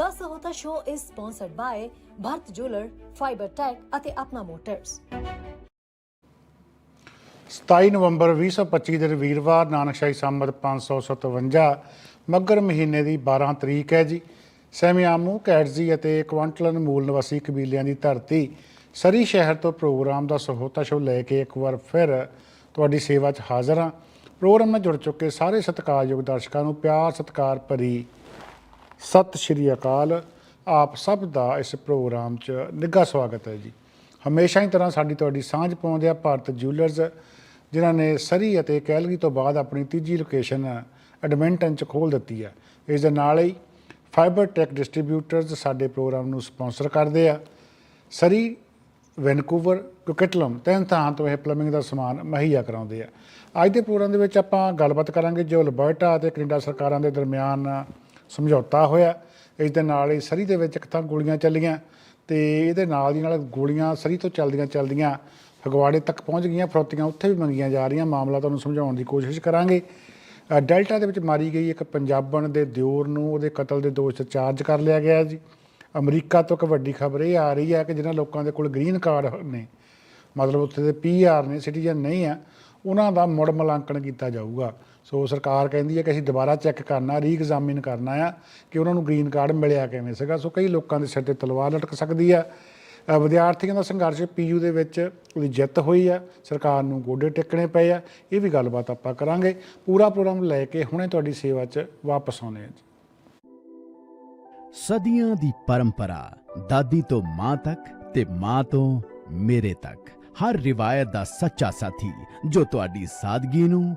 The Sahota Show is sponsored by Bharat Jeweler, Fiber Tech ਅਤੇ Apna motors 27 ਨਵੰਬਰ 2025 ਦੇ ਵੀਰਵਾਰ ਨਾਨਕਸ਼ਾਹੀ ਸੰਮਤ 557 ਮੱਗਰ ਮਹੀਨੇ ਦੀ 12 ਤਰੀਕ ਹੈ ਜੀ। ਸੈਮਿਆਮੂ ਕੈਟਜ਼ੀ ਅਤੇ ਕੁਆਂਟਲਨ ਮੂਲ ਨਿਵਾਸੀ ਕਬੀਲਿਆਂ ਦੀ ਧਰਤੀ ਸਰੀ ਸ਼ਹਿਰ ਤੋਂ ਪ੍ਰੋਗਰਾਮ ਦਾ ਸਹੋਤਾ ਸ਼ੋ ਲੈ ਕੇ ਇੱਕ ਵਾਰ ਫਿਰ ਤੁਹਾਡੀ ਸੇਵਾ 'ਚ ਹਾਜ਼ਰ ਹਾਂ। ਪ੍ਰੋਗਰਾਮ ਨਾਲ ਜੁੜ ਚੁੱਕੇ ਸਾਰੇ ਸਤਿਕਾਰਯੋਗ ਦਰਸ਼ਕਾਂ ਨੂੰ ਪਿਆਰ ਸਤਿਕਾਰ ਭਰੀ ਸਤਿ ਸ਼੍ਰੀ ਅਕਾਲ। ਆਪ ਸਭ ਦਾ ਇਸ ਪ੍ਰੋਗਰਾਮ 'ਚ ਨਿੱਘਾ ਸਵਾਗਤ ਹੈ ਜੀ। ਹਮੇਸ਼ਾ ਹੀ ਤਰ੍ਹਾਂ ਸਾਡੀ ਤੁਹਾਡੀ ਸਾਂਝ ਪਾਉਂਦੇ ਆ ਭਾਰਤ ਜਿਊਲਰਸ ਜਿਨ੍ਹਾਂ ਨੇ ਸਰੀ ਅਤੇ ਕੈਲਗਰੀ ਤੋਂ ਬਾਅਦ ਆਪਣੀ ਤੀਜੀ ਲੋਕੇਸ਼ਨ ਐਡਮਿੰਟਨ 'ਚ ਖੋਲ ਦਿੱਤੀ ਹੈ। ਇਸ ਦੇ ਨਾਲ ਹੀ ਫਾਈਬਰ ਟੈਕ ਡਿਸਟ੍ਰੀਬਿਊਟਰਸ ਸਾਡੇ ਪ੍ਰੋਗਰਾਮ ਨੂੰ ਸਪਾਂਸਰ ਕਰਦੇ ਆ। ਸਰੀ, ਵੈਨਕੂਵਰ, ਕੁਕਿਟਲਮ, ਤਿੰਨ ਥਾਂ ਤੋਂ ਇਹ ਪਲੰਬਿੰਗ ਦਾ ਸਮਾਨ ਮੁਹੱਈਆ ਕਰਾਉਂਦੇ ਆ। ਅੱਜ ਦੇ ਪ੍ਰੋਗਰਾਮ ਦੇ ਵਿੱਚ ਆਪਾਂ ਗੱਲਬਾਤ ਕਰਾਂਗੇ ਜੋ ਅਲਬਰਟਾ ਅਤੇ ਕੈਨੇਡਾ ਸਰਕਾਰਾਂ ਦੇ ਦਰਮਿਆਨ ਸਮਝੌਤਾ ਹੋਇਆ। ਇਸ ਦੇ ਨਾਲ ਹੀ ਸਰੀ ਦੇ ਵਿੱਚ ਇੱਕ ਤਾਂ ਗੋਲੀਆਂ ਚੱਲੀਆਂ ਤੇ ਇਹਦੇ ਨਾਲ ਦੀ ਨਾਲ ਗੋਲੀਆਂ ਸਰੀ ਤੋਂ ਚੱਲਦੀਆਂ ਚੱਲਦੀਆਂ ਫਗਵਾੜੇ ਤੱਕ ਪਹੁੰਚ ਗਈਆਂ। ਫਰੋਤੀਆਂ ਉੱਥੇ ਵੀ ਮੰਗੀਆਂ ਜਾ ਰਹੀਆਂ। ਮਾਮਲਾ ਤੁਹਾਨੂੰ ਸਮਝਾਉਣ ਦੀ ਕੋਸ਼ਿਸ਼ ਕਰਾਂਗੇ। ਡੈਲਟਾ ਦੇ ਵਿੱਚ ਮਾਰੀ ਗਈ ਇੱਕ ਪੰਜਾਬਣ ਦੇ ਦਿਓਰ ਨੂੰ ਉਹਦੇ ਕਤਲ ਦੇ ਦੋਸ਼ 'ਚ ਚਾਰਜ ਕਰ ਲਿਆ ਗਿਆ ਜੀ। ਅਮਰੀਕਾ ਤੋਂ ਇੱਕ ਵੱਡੀ ਖਬਰ ਇਹ ਆ ਰਹੀ ਹੈ ਕਿ ਜਿਹਨਾਂ ਲੋਕਾਂ ਦੇ ਕੋਲ ਗ੍ਰੀਨ ਕਾਰਡ ਨੇ, ਮਤਲਬ ਉੱਥੇ ਦੇ ਪੀਆਰ ਨੇ, ਸਿਟੀਜ਼ਨ ਨਹੀਂ ਆ ਉਹਨਾਂ ਦਾ ਮੁੜ ਮੁਲਾਂਕਣ ਕੀਤਾ ਜਾਊਗਾ। ਸੋ ਸਰਕਾਰ ਕਹਿੰਦੀ ਹੈ ਕਿ ਅਸੀਂ ਦੁਬਾਰਾ ਚੈੱਕ ਕਰਨਾ ਰੀਐਗਜ਼ਾਮਿਨ ਕਰਨਾ ਆ ਕਿ ਉਹਨਾਂ ਨੂੰ ਗ੍ਰੀਨ ਕਾਰਡ ਮਿਲਿਆ ਕਿਵੇਂ ਸੀਗਾ। ਸੋ ਕਈ ਲੋਕਾਂ ਦੇ ਸਿਰ ਤੇ ਤਲਵਾਰ ਲਟਕ ਸਕਦੀ ਆ। ਵਿਦਿਆਰਥੀਆਂ ਦਾ ਸੰਘਰਸ਼ ਪੀਯੂ ਦੇ ਵਿੱਚ ਉਹਦੀ ਜਿੱਤ ਹੋਈ ਆ। ਸਰਕਾਰ ਨੂੰ ਗੋਡੇ ਟੇਕਣੇ ਪਏ ਆ। ਇਹ ਵੀ ਗੱਲਬਾਤ ਆਪਾਂ ਕਰਾਂਗੇ। ਪੂਰਾ ਪ੍ਰੋਗਰਾਮ ਲੈ ਕੇ ਹੁਣੇ ਤੁਹਾਡੀ ਸੇਵਾ 'ਚ ਵਾਪਸ ਆਉਣੇ ਆ ਜੀ। ਸਦੀਆਂ ਦੀ ਪਰੰਪਰਾ, ਦਾਦੀ ਤੋਂ ਮਾਂ ਤੱਕ ਤੇ ਮਾਂ ਤੋਂ ਮੇਰੇ ਤੱਕ। ਹਰ ਰਿਵਾਇਤ ਦਾ ਸੱਚਾ ਸਾਥੀ ਜੋ ਤੁਹਾਡੀ ਸਾਦਗੀ ਨੂੰ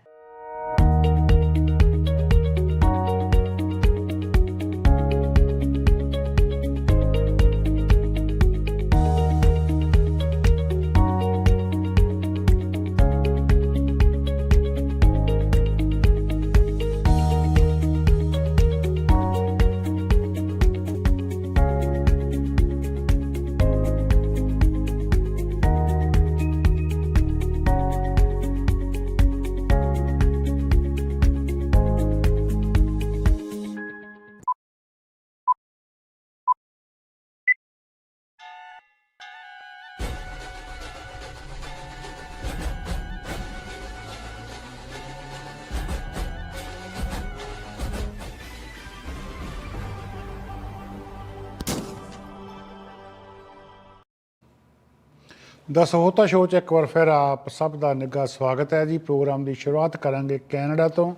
ਦਸਹੋਤਾ ਸ਼ੋਅ 'ਚ ਇੱਕ ਵਾਰ ਫਿਰ ਆਪ ਸਭ ਦਾ ਨਿੱਘਾ ਸਵਾਗਤ ਹੈ ਜੀ। ਪ੍ਰੋਗਰਾਮ ਦੀ ਸ਼ੁਰੂਆਤ ਕਰਾਂਗੇ ਕੈਨੇਡਾ ਤੋਂ।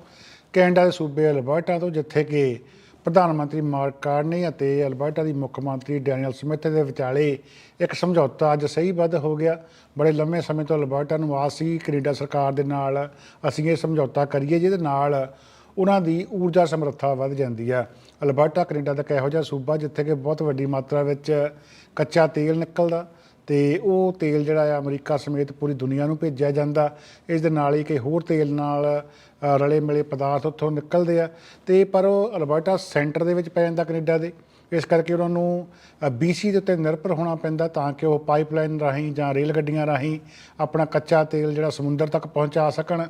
ਕੈਨੇਡਾ ਦੇ ਸੂਬੇ ਅਲਬਰਟਾ ਤੋਂ, ਜਿੱਥੇ ਕਿ ਪ੍ਰਧਾਨ ਮੰਤਰੀ ਮਾਰਕ ਕਾਰਨੀ ਅਤੇ ਅਲਬਰਟਾ ਦੀ ਮੁੱਖ ਮੰਤਰੀ ਡੈਨੀਅਲ ਸਮਿਥ ਦੇ ਵਿਚਾਲੇ ਇੱਕ ਸਮਝੌਤਾ ਅੱਜ ਸਹੀਬੱਧ ਹੋ ਗਿਆ। ਬੜੇ ਲੰਮੇ ਸਮੇਂ ਤੋਂ ਅਲਬਰਟਾ ਨੂੰ ਆਸ ਸੀ, ਕੈਨੇਡਾ ਸਰਕਾਰ ਦੇ ਨਾਲ ਅਸੀਂ ਇਹ ਸਮਝੌਤਾ ਕਰੀਏ, ਜਿਹਦੇ ਨਾਲ ਉਹਨਾਂ ਦੀ ਊਰਜਾ ਸਮਰੱਥਾ ਵੱਧ ਜਾਂਦੀ ਆ। ਅਲਬਰਟਾ ਕੈਨੇਡਾ ਦਾ ਇੱਕ ਇਹੋ ਜਿਹਾ ਸੂਬਾ, ਜਿੱਥੇ ਕਿ ਬਹੁਤ ਵੱਡੀ ਮਾਤਰਾ ਵਿੱਚ ਕੱਚਾ ਤੇਲ ਨਿਕਲਦਾ। ਤੇ ਉਹ ਤੇਲ ਜਿਹੜਾ ਆ ਅਮਰੀਕਾ ਸਮੇਤ ਪੂਰੀ ਦੁਨੀਆ ਨੂੰ ਭੇਜਿਆ ਜਾਂਦਾ। ਇਸ ਦੇ ਨਾਲ ਹੀ ਕਈ ਹੋਰ ਤੇਲ ਨਾਲ ਰਲੇ ਮਿਲੇ ਪਦਾਰਥ ਉੱਥੋਂ ਨਿਕਲਦੇ ਆ। ਤੇ ਪਰ ਉਹ ਅਲਬਰਟਾ ਸੈਂਟਰ ਦੇ ਵਿੱਚ ਪੈ ਜਾਂਦਾ ਕੈਨੇਡਾ ਦੇ। ਇਸ ਕਰਕੇ ਉਹਨਾਂ ਨੂੰ ਬੀਸੀ ਦੇ ਉੱਤੇ ਨਿਰਭਰ ਹੋਣਾ ਪੈਂਦਾ ਤਾਂ ਕਿ ਉਹ ਪਾਈਪਲਾਈਨ ਰਾਹੀਂ ਜਾਂ ਰੇਲ ਗੱਡੀਆਂ ਰਾਹੀਂ ਆਪਣਾ ਕੱਚਾ ਤੇਲ ਜਿਹੜਾ ਸਮੁੰਦਰ ਤੱਕ ਪਹੁੰਚਾ ਸਕਣ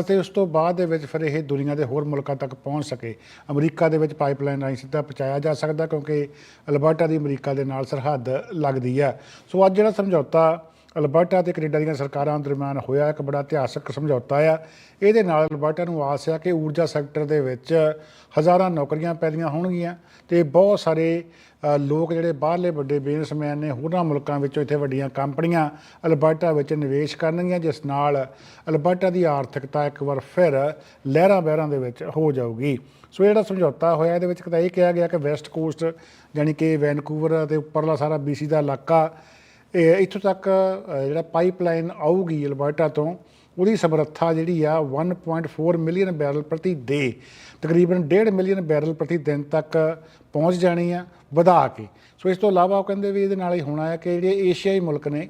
ਅਤੇ ਉਸ ਤੋਂ ਬਾਅਦ ਦੇ ਵਿੱਚ ਫਿਰ ਇਹ ਦੁਨੀਆ ਦੇ ਹੋਰ ਮੁਲਕਾਂ ਤੱਕ ਪਹੁੰਚ ਸਕੇ। ਅਮਰੀਕਾ ਦੇ ਵਿੱਚ ਪਾਈਪਲਾਈਨ ਰਾਹੀਂ ਸਿੱਧਾ ਪਹੁੰਚਾਇਆ ਜਾ ਸਕਦਾ ਕਿਉਂਕਿ ਅਲਬਰਟਾ ਦੀ ਅਮਰੀਕਾ ਦੇ ਨਾਲ ਸਰਹੱਦ ਲੱਗਦੀ ਹੈ। ਸੋ ਅੱਜ ਜਿਹੜਾ ਸਮਝੌਤਾ ਅਲਬਰਟਾ ਤੇ ਕੈਨੇਡਾ ਦੀਆਂ ਸਰਕਾਰਾਂ ਦਰਮਿਆਨ ਹੋਇਆ ਇੱਕ ਬੜਾ ਇਤਿਹਾਸਕ ਸਮਝੌਤਾ ਆ। ਇਹਦੇ ਨਾਲ ਅਲਬਰਟਾ ਨੂੰ ਆਸ ਆ ਕਿ ਊਰਜਾ ਸੈਕਟਰ ਦੇ ਵਿੱਚ ਹਜ਼ਾਰਾਂ ਨੌਕਰੀਆਂ ਪੈਦੀਆਂ ਹੋਣਗੀਆਂ ਤੇ ਬਹੁਤ ਸਾਰੇ ਲੋਕ ਜਿਹੜੇ ਬਾਹਰਲੇ ਵੱਡੇ ਬਿਜ਼ਨਸਮੈਨ ਨੇ ਹੋਰਾਂ ਮੁਲਕਾਂ ਵਿੱਚੋਂ ਇੱਥੇ ਵੱਡੀਆਂ ਕੰਪਨੀਆਂ ਅਲਬਰਟਾ ਵਿੱਚ ਨਿਵੇਸ਼ ਕਰਨਗੀਆਂ, ਜਿਸ ਨਾਲ ਅਲਬਰਟਾ ਦੀ ਆਰਥਿਕਤਾ ਇੱਕ ਵਾਰ ਫਿਰ ਲਹਿਰਾਂ ਬਹਿਰਾਂ ਦੇ ਵਿੱਚ ਹੋ ਜਾਊਗੀ। ਸੋ ਜਿਹੜਾ ਸਮਝੌਤਾ ਹੋਇਆ, ਇਹਦੇ ਵਿੱਚ ਤਾਂ ਇਹ ਕਿਹਾ ਗਿਆ ਕਿ ਵੈਸਟ ਕੋਸਟ ਯਾਨੀ ਕਿ ਵੈਨਕੂਵਰ ਅਤੇ ਉੱਪਰਲਾ ਸਾਰਾ BC ਦਾ ਇਲਾਕਾ ਇਹ ਇੱਥੋਂ ਤੱਕ ਜਿਹੜਾ ਪਾਈਪਲਾਈਨ ਆਊਗੀ ਅਲਬਰਟਾ ਤੋਂ, ਉਹਦੀ ਸਮਰੱਥਾ ਜਿਹੜੀ ਆ 1.4 ਮਿਲੀਅਨ ਬੈਰਲ ਪ੍ਰਤੀ ਡੇ ਤਕਰੀਬਨ 1.5 ਮਿਲੀਅਨ ਬੈਰਲ ਪ੍ਰਤੀ ਦਿਨ ਤੱਕ ਪਹੁੰਚ ਜਾਣੀ ਆ, ਵਧਾ ਕੇ। ਸੋ ਇਸ ਤੋਂ ਇਲਾਵਾ ਉਹ ਕਹਿੰਦੇ ਵੀ ਇਹਦੇ ਨਾਲ ਹੀ ਹੋਣਾ ਹੈ ਕਿ ਜਿਹੜੇ ਏਸ਼ੀਆਈ ਮੁਲਕ ਨੇ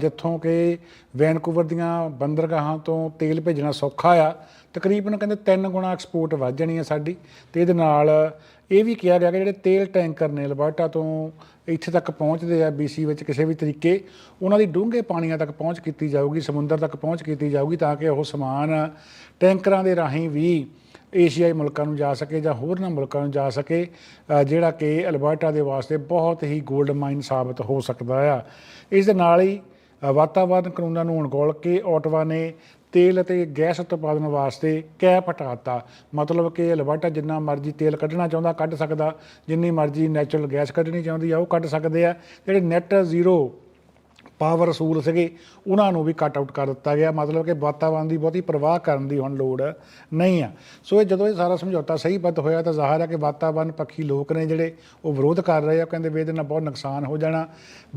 ਜਿੱਥੋਂ ਕਿ ਵੈਨਕੂਵਰ ਦੀਆਂ ਬੰਦਰਗਾਹਾਂ ਤੋਂ ਤੇਲ ਭੇਜਣਾ ਸੌਖਾ ਆ ਤਕਰੀਬਨ ਕਹਿੰਦੇ 3 ਗੁਣਾ ਐਕਸਪੋਰਟ ਵੱਧ ਜਾਣੀ ਹੈ ਸਾਡੀ। ਤੇ ਇਹਦੇ ਨਾਲ ਇਹ ਵੀ ਕਿਹਾ ਗਿਆ ਕਿ ਜਿਹੜੇ ਤੇਲ ਟੈਂਕਰ ਨੇ ਅਲਬਰਟਾ ਤੋਂ ਇੱਥੇ ਤੱਕ ਪਹੁੰਚਦੇ ਆ BC ਵਿੱਚ ਕਿਸੇ ਵੀ ਤਰੀਕੇ ਉਹਨਾਂ ਦੀ ਡੂੰਘੇ ਪਾਣੀਆਂ ਤੱਕ ਪਹੁੰਚ ਕੀਤੀ ਜਾਊਗੀ ਸਮੁੰਦਰ ਤੱਕ ਪਹੁੰਚ ਕੀਤੀ ਜਾਊਗੀ ਤਾਂ ਕਿ ਉਹ ਸਮਾਨ ਟੈਂਕਰਾਂ ਦੇ ਰਾਹੀਂ ਵੀ ਏਸ਼ੀਆਈ ਮੁਲਕਾਂ ਨੂੰ ਜਾ ਸਕੇ ਜਾਂ ਹੋਰਨਾਂ ਮੁਲਕਾਂ ਨੂੰ ਜਾ ਸਕੇ ਜਿਹੜਾ ਕਿ ਅਲਬਰਟਾ ਦੇ ਵਾਸਤੇ ਬਹੁਤ ਹੀ 골ਡ ਮਾਈਨ ਸਾਬਤ ਹੋ ਸਕਦਾ ਆ। ਇਸ ਦੇ ਨਾਲ ਹੀ ਅ, ਵਾਤਾਵਰਨ ਕਾਨੂੰਨਾਂ ਨੂੰ ਅਣਗੌਲ ਕੇ ਓਟਵਾ ਨੇ ਤੇਲ ਅਤੇ ਗੈਸ ਉਤਪਾਦਨ ਵਾਸਤੇ ਕੈਪ ਹਟਾਤਾ। ਮਤਲਬ ਕਿ ਅਲਬਰਟਾ ਜਿੰਨਾ ਮਰਜ਼ੀ ਤੇਲ ਕੱਢਣਾ ਚਾਹੁੰਦਾ ਕੱਢ ਸਕਦਾ। ਜਿੰਨੀ ਮਰਜ਼ੀ ਨੈਚੁਰਲ ਗੈਸ ਕੱਢਣੀ ਚਾਹੁੰਦੀ ਆ ਉਹ ਕੱਢ ਸਕਦੇ ਆ। ਜਿਹੜੇ ਨੈਟ ਜ਼ੀਰੋ ਪਾਵਰ ਅਸੂਲ ਸੀਗੇ, ਉਹਨਾਂ ਨੂੰ ਵੀ ਕੱਟ ਆਊਟ ਕਰ ਦਿੱਤਾ ਗਿਆ। ਮਤਲਬ ਕਿ ਵਾਤਾਵਰਣ ਦੀ ਬਹੁਤੀ ਪ੍ਰਵਾਹ ਕਰਨ ਦੀ ਹੁਣ ਲੋੜ ਨਹੀਂ ਆ। ਸੋ ਇਹ ਜਦੋਂ ਇਹ ਸਾਰਾ ਸਮਝੌਤਾ ਸਹੀਬੱਧ ਹੋਇਆ ਤਾਂ ਜ਼ਾਹਰ ਹੈ ਕਿ ਵਾਤਾਵਰਣ ਪੱਖੀ ਲੋਕ ਨੇ ਜਿਹੜੇ ਉਹ ਵਿਰੋਧ ਕਰ ਰਹੇ ਆ। ਕਹਿੰਦੇ ਵੀ ਇਹਦੇ ਨਾਲ ਬਹੁਤ ਨੁਕਸਾਨ ਹੋ ਜਾਣਾ।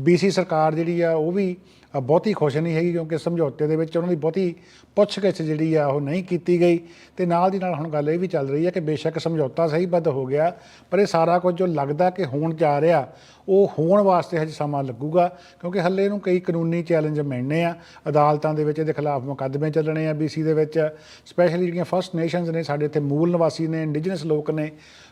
ਬੀਸੀ ਸਰਕਾਰ ਜਿਹੜੀ ਆ ਉਹ ਵੀ ਬਹੁਤੀ ਖੁਸ਼ ਨਹੀਂ ਹੈਗੀ ਕਿਉਂਕਿ ਸਮਝੌਤੇ ਦੇ ਵਿੱਚ ਉਹਨਾਂ ਦੀ ਬਹੁਤੀ ਪੁੱਛਗਿੱਛ ਜਿਹੜੀ ਆ, ਉਹ ਨਹੀਂ ਕੀਤੀ ਗਈ। ਤੇ ਨਾਲ ਦੀ ਨਾਲ ਹੁਣ ਗੱਲ ਇਹ ਵੀ ਚੱਲ ਰਹੀ ਹੈ ਕਿ ਬੇਸ਼ੱਕ ਸਮਝੌਤਾ ਸਹੀਬੱਧ ਹੋ ਗਿਆ, ਪਰ ਇਹ ਸਾਰਾ ਕੁਝ ਜੋ ਲੱਗਦਾ ਕਿ ਹੋਣ ਜਾ ਰਿਹਾ, ਉਹ ਹੋਣ ਵਾਸਤੇ ਹਜੇ ਸਮਾਂ ਲੱਗੂਗਾ, ਕਿਉਂਕਿ ਹੱਲੇ ਇਹਨੂੰ ਕਈ ਕਾਨੂੰਨੀ ਚੈਲੰਜ ਮਿਲਣੇ ਆ। ਅਦਾਲਤਾਂ ਦੇ ਵਿੱਚ ਇਹਦੇ ਖਿਲਾਫ ਮੁਕੱਦਮੇ ਚੱਲਣੇ ਆ ਬੀਸੀ ਦੇ ਵਿੱਚ। ਸਪੈਸ਼ਲੀ ਜਿਹੜੀਆਂ ਫਸਟ ਨੇਸ਼ਨਸ ਨੇ, ਸਾਡੇ ਇੱਥੇ ਮੂਲ ਨਿਵਾਸੀ ਨੇ ਇੰਡੀਜਨਸ ਲੋਕ ਨੇ,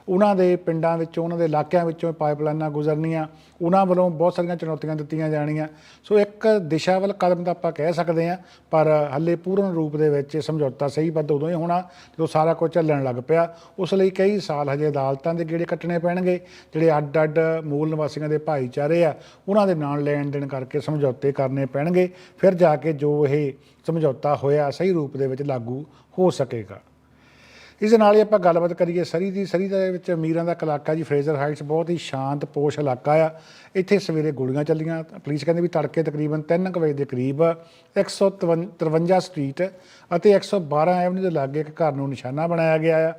ਉਹਨਾਂ ਦੇ ਪਿੰਡਾਂ ਵਿੱਚੋਂ, ਉਹਨਾਂ ਦੇ ਇਲਾਕਿਆਂ ਵਿੱਚੋਂ ਪਾਈਪਲਾਈਨਾਂ ਗੁਜ਼ਰਨੀਆਂ। ਉਹਨਾਂ ਵੱਲੋਂ ਬਹੁਤ ਸਾਰੀਆਂ ਚੁਣੌਤੀਆਂ ਦਿੱਤੀਆਂ ਜਾਣੀਆਂ। ਸੋ ਇੱਕ ਦਿਸ਼ਾ ਵੱਲ ਕਦਮ ਤਾਂ ਆਪਾਂ ਕਹਿ ਸਕਦੇ ਹਾਂ, ਪਰ ਹੱਲੇ ਪੂਰਨ ਰੂਪ ਦੇ ਵਿੱਚ ਇਹ ਸਮਝੌਤਾ ਸਹੀਬੱਧ ਉਦੋਂ ਹੀ ਹੋਣਾ, ਜਦੋਂ ਸਾਰਾ ਕੁਝ ਚੱਲਣ ਲੱਗ ਪਿਆ। ਉਸ ਲਈ ਕਈ ਸਾਲ ਹਜੇ ਅਦਾਲਤਾਂ ਦੇ ਗੇੜੇ ਕੱਟਣੇ ਪੈਣਗੇ, ਜਿਹੜੇ ਅੱਡ-ਅੱਡ ਮੂਲ ਨਿਵਾਸੀਆਂ ਦੇ ਭਾਈਚਾਰੇ ਆ, ਉਹਨਾਂ ਦੇ ਨਾਲ ਲੈਣ ਦੇਣ ਕਰਕੇ ਸਮਝੌਤੇ ਕਰਨੇ ਪੈਣਗੇ। ਫਿਰ ਜਾ ਕੇ ਜੋ ਇਹ ਸਮਝੌਤਾ ਹੋਇਆ, ਸਹੀ ਰੂਪ ਦੇ ਵਿੱਚ ਲਾਗੂ ਹੋ ਸਕੇਗਾ। ਇਸ ਦੇ ਨਾਲ ਹੀ ਆਪਾਂ ਗੱਲਬਾਤ ਕਰੀਏ ਸਰੀ ਦੀ। ਸਰੀ ਦੇ ਵਿੱਚ ਅਮੀਰਾਂ ਦਾ ਇੱਕ ਇਲਾਕਾ ਜੀ, ਫਰੇਜ਼ਰ ਹਾਈਟਸ, ਬਹੁਤ ਹੀ ਸ਼ਾਂਤ, ਪੋਸ਼ ਇਲਾਕਾ ਆ। ਇੱਥੇ ਸਵੇਰੇ ਗੋਲੀਆਂ ਚੱਲੀਆਂ। ਪੁਲਿਸ ਕਹਿੰਦੇ ਵੀ ਤੜਕੇ ਤਕਰੀਬਨ 3 ਵਜੇ ਦੇ ਕਰੀਬ 153 ਸਟਰੀਟ ਅਤੇ 112 ਐਵਨਿਊ ਦੇ ਲਾਗੇ ਇੱਕ ਘਰ ਨੂੰ ਨਿਸ਼ਾਨਾ ਬਣਾਇਆ ਗਿਆ ਆ।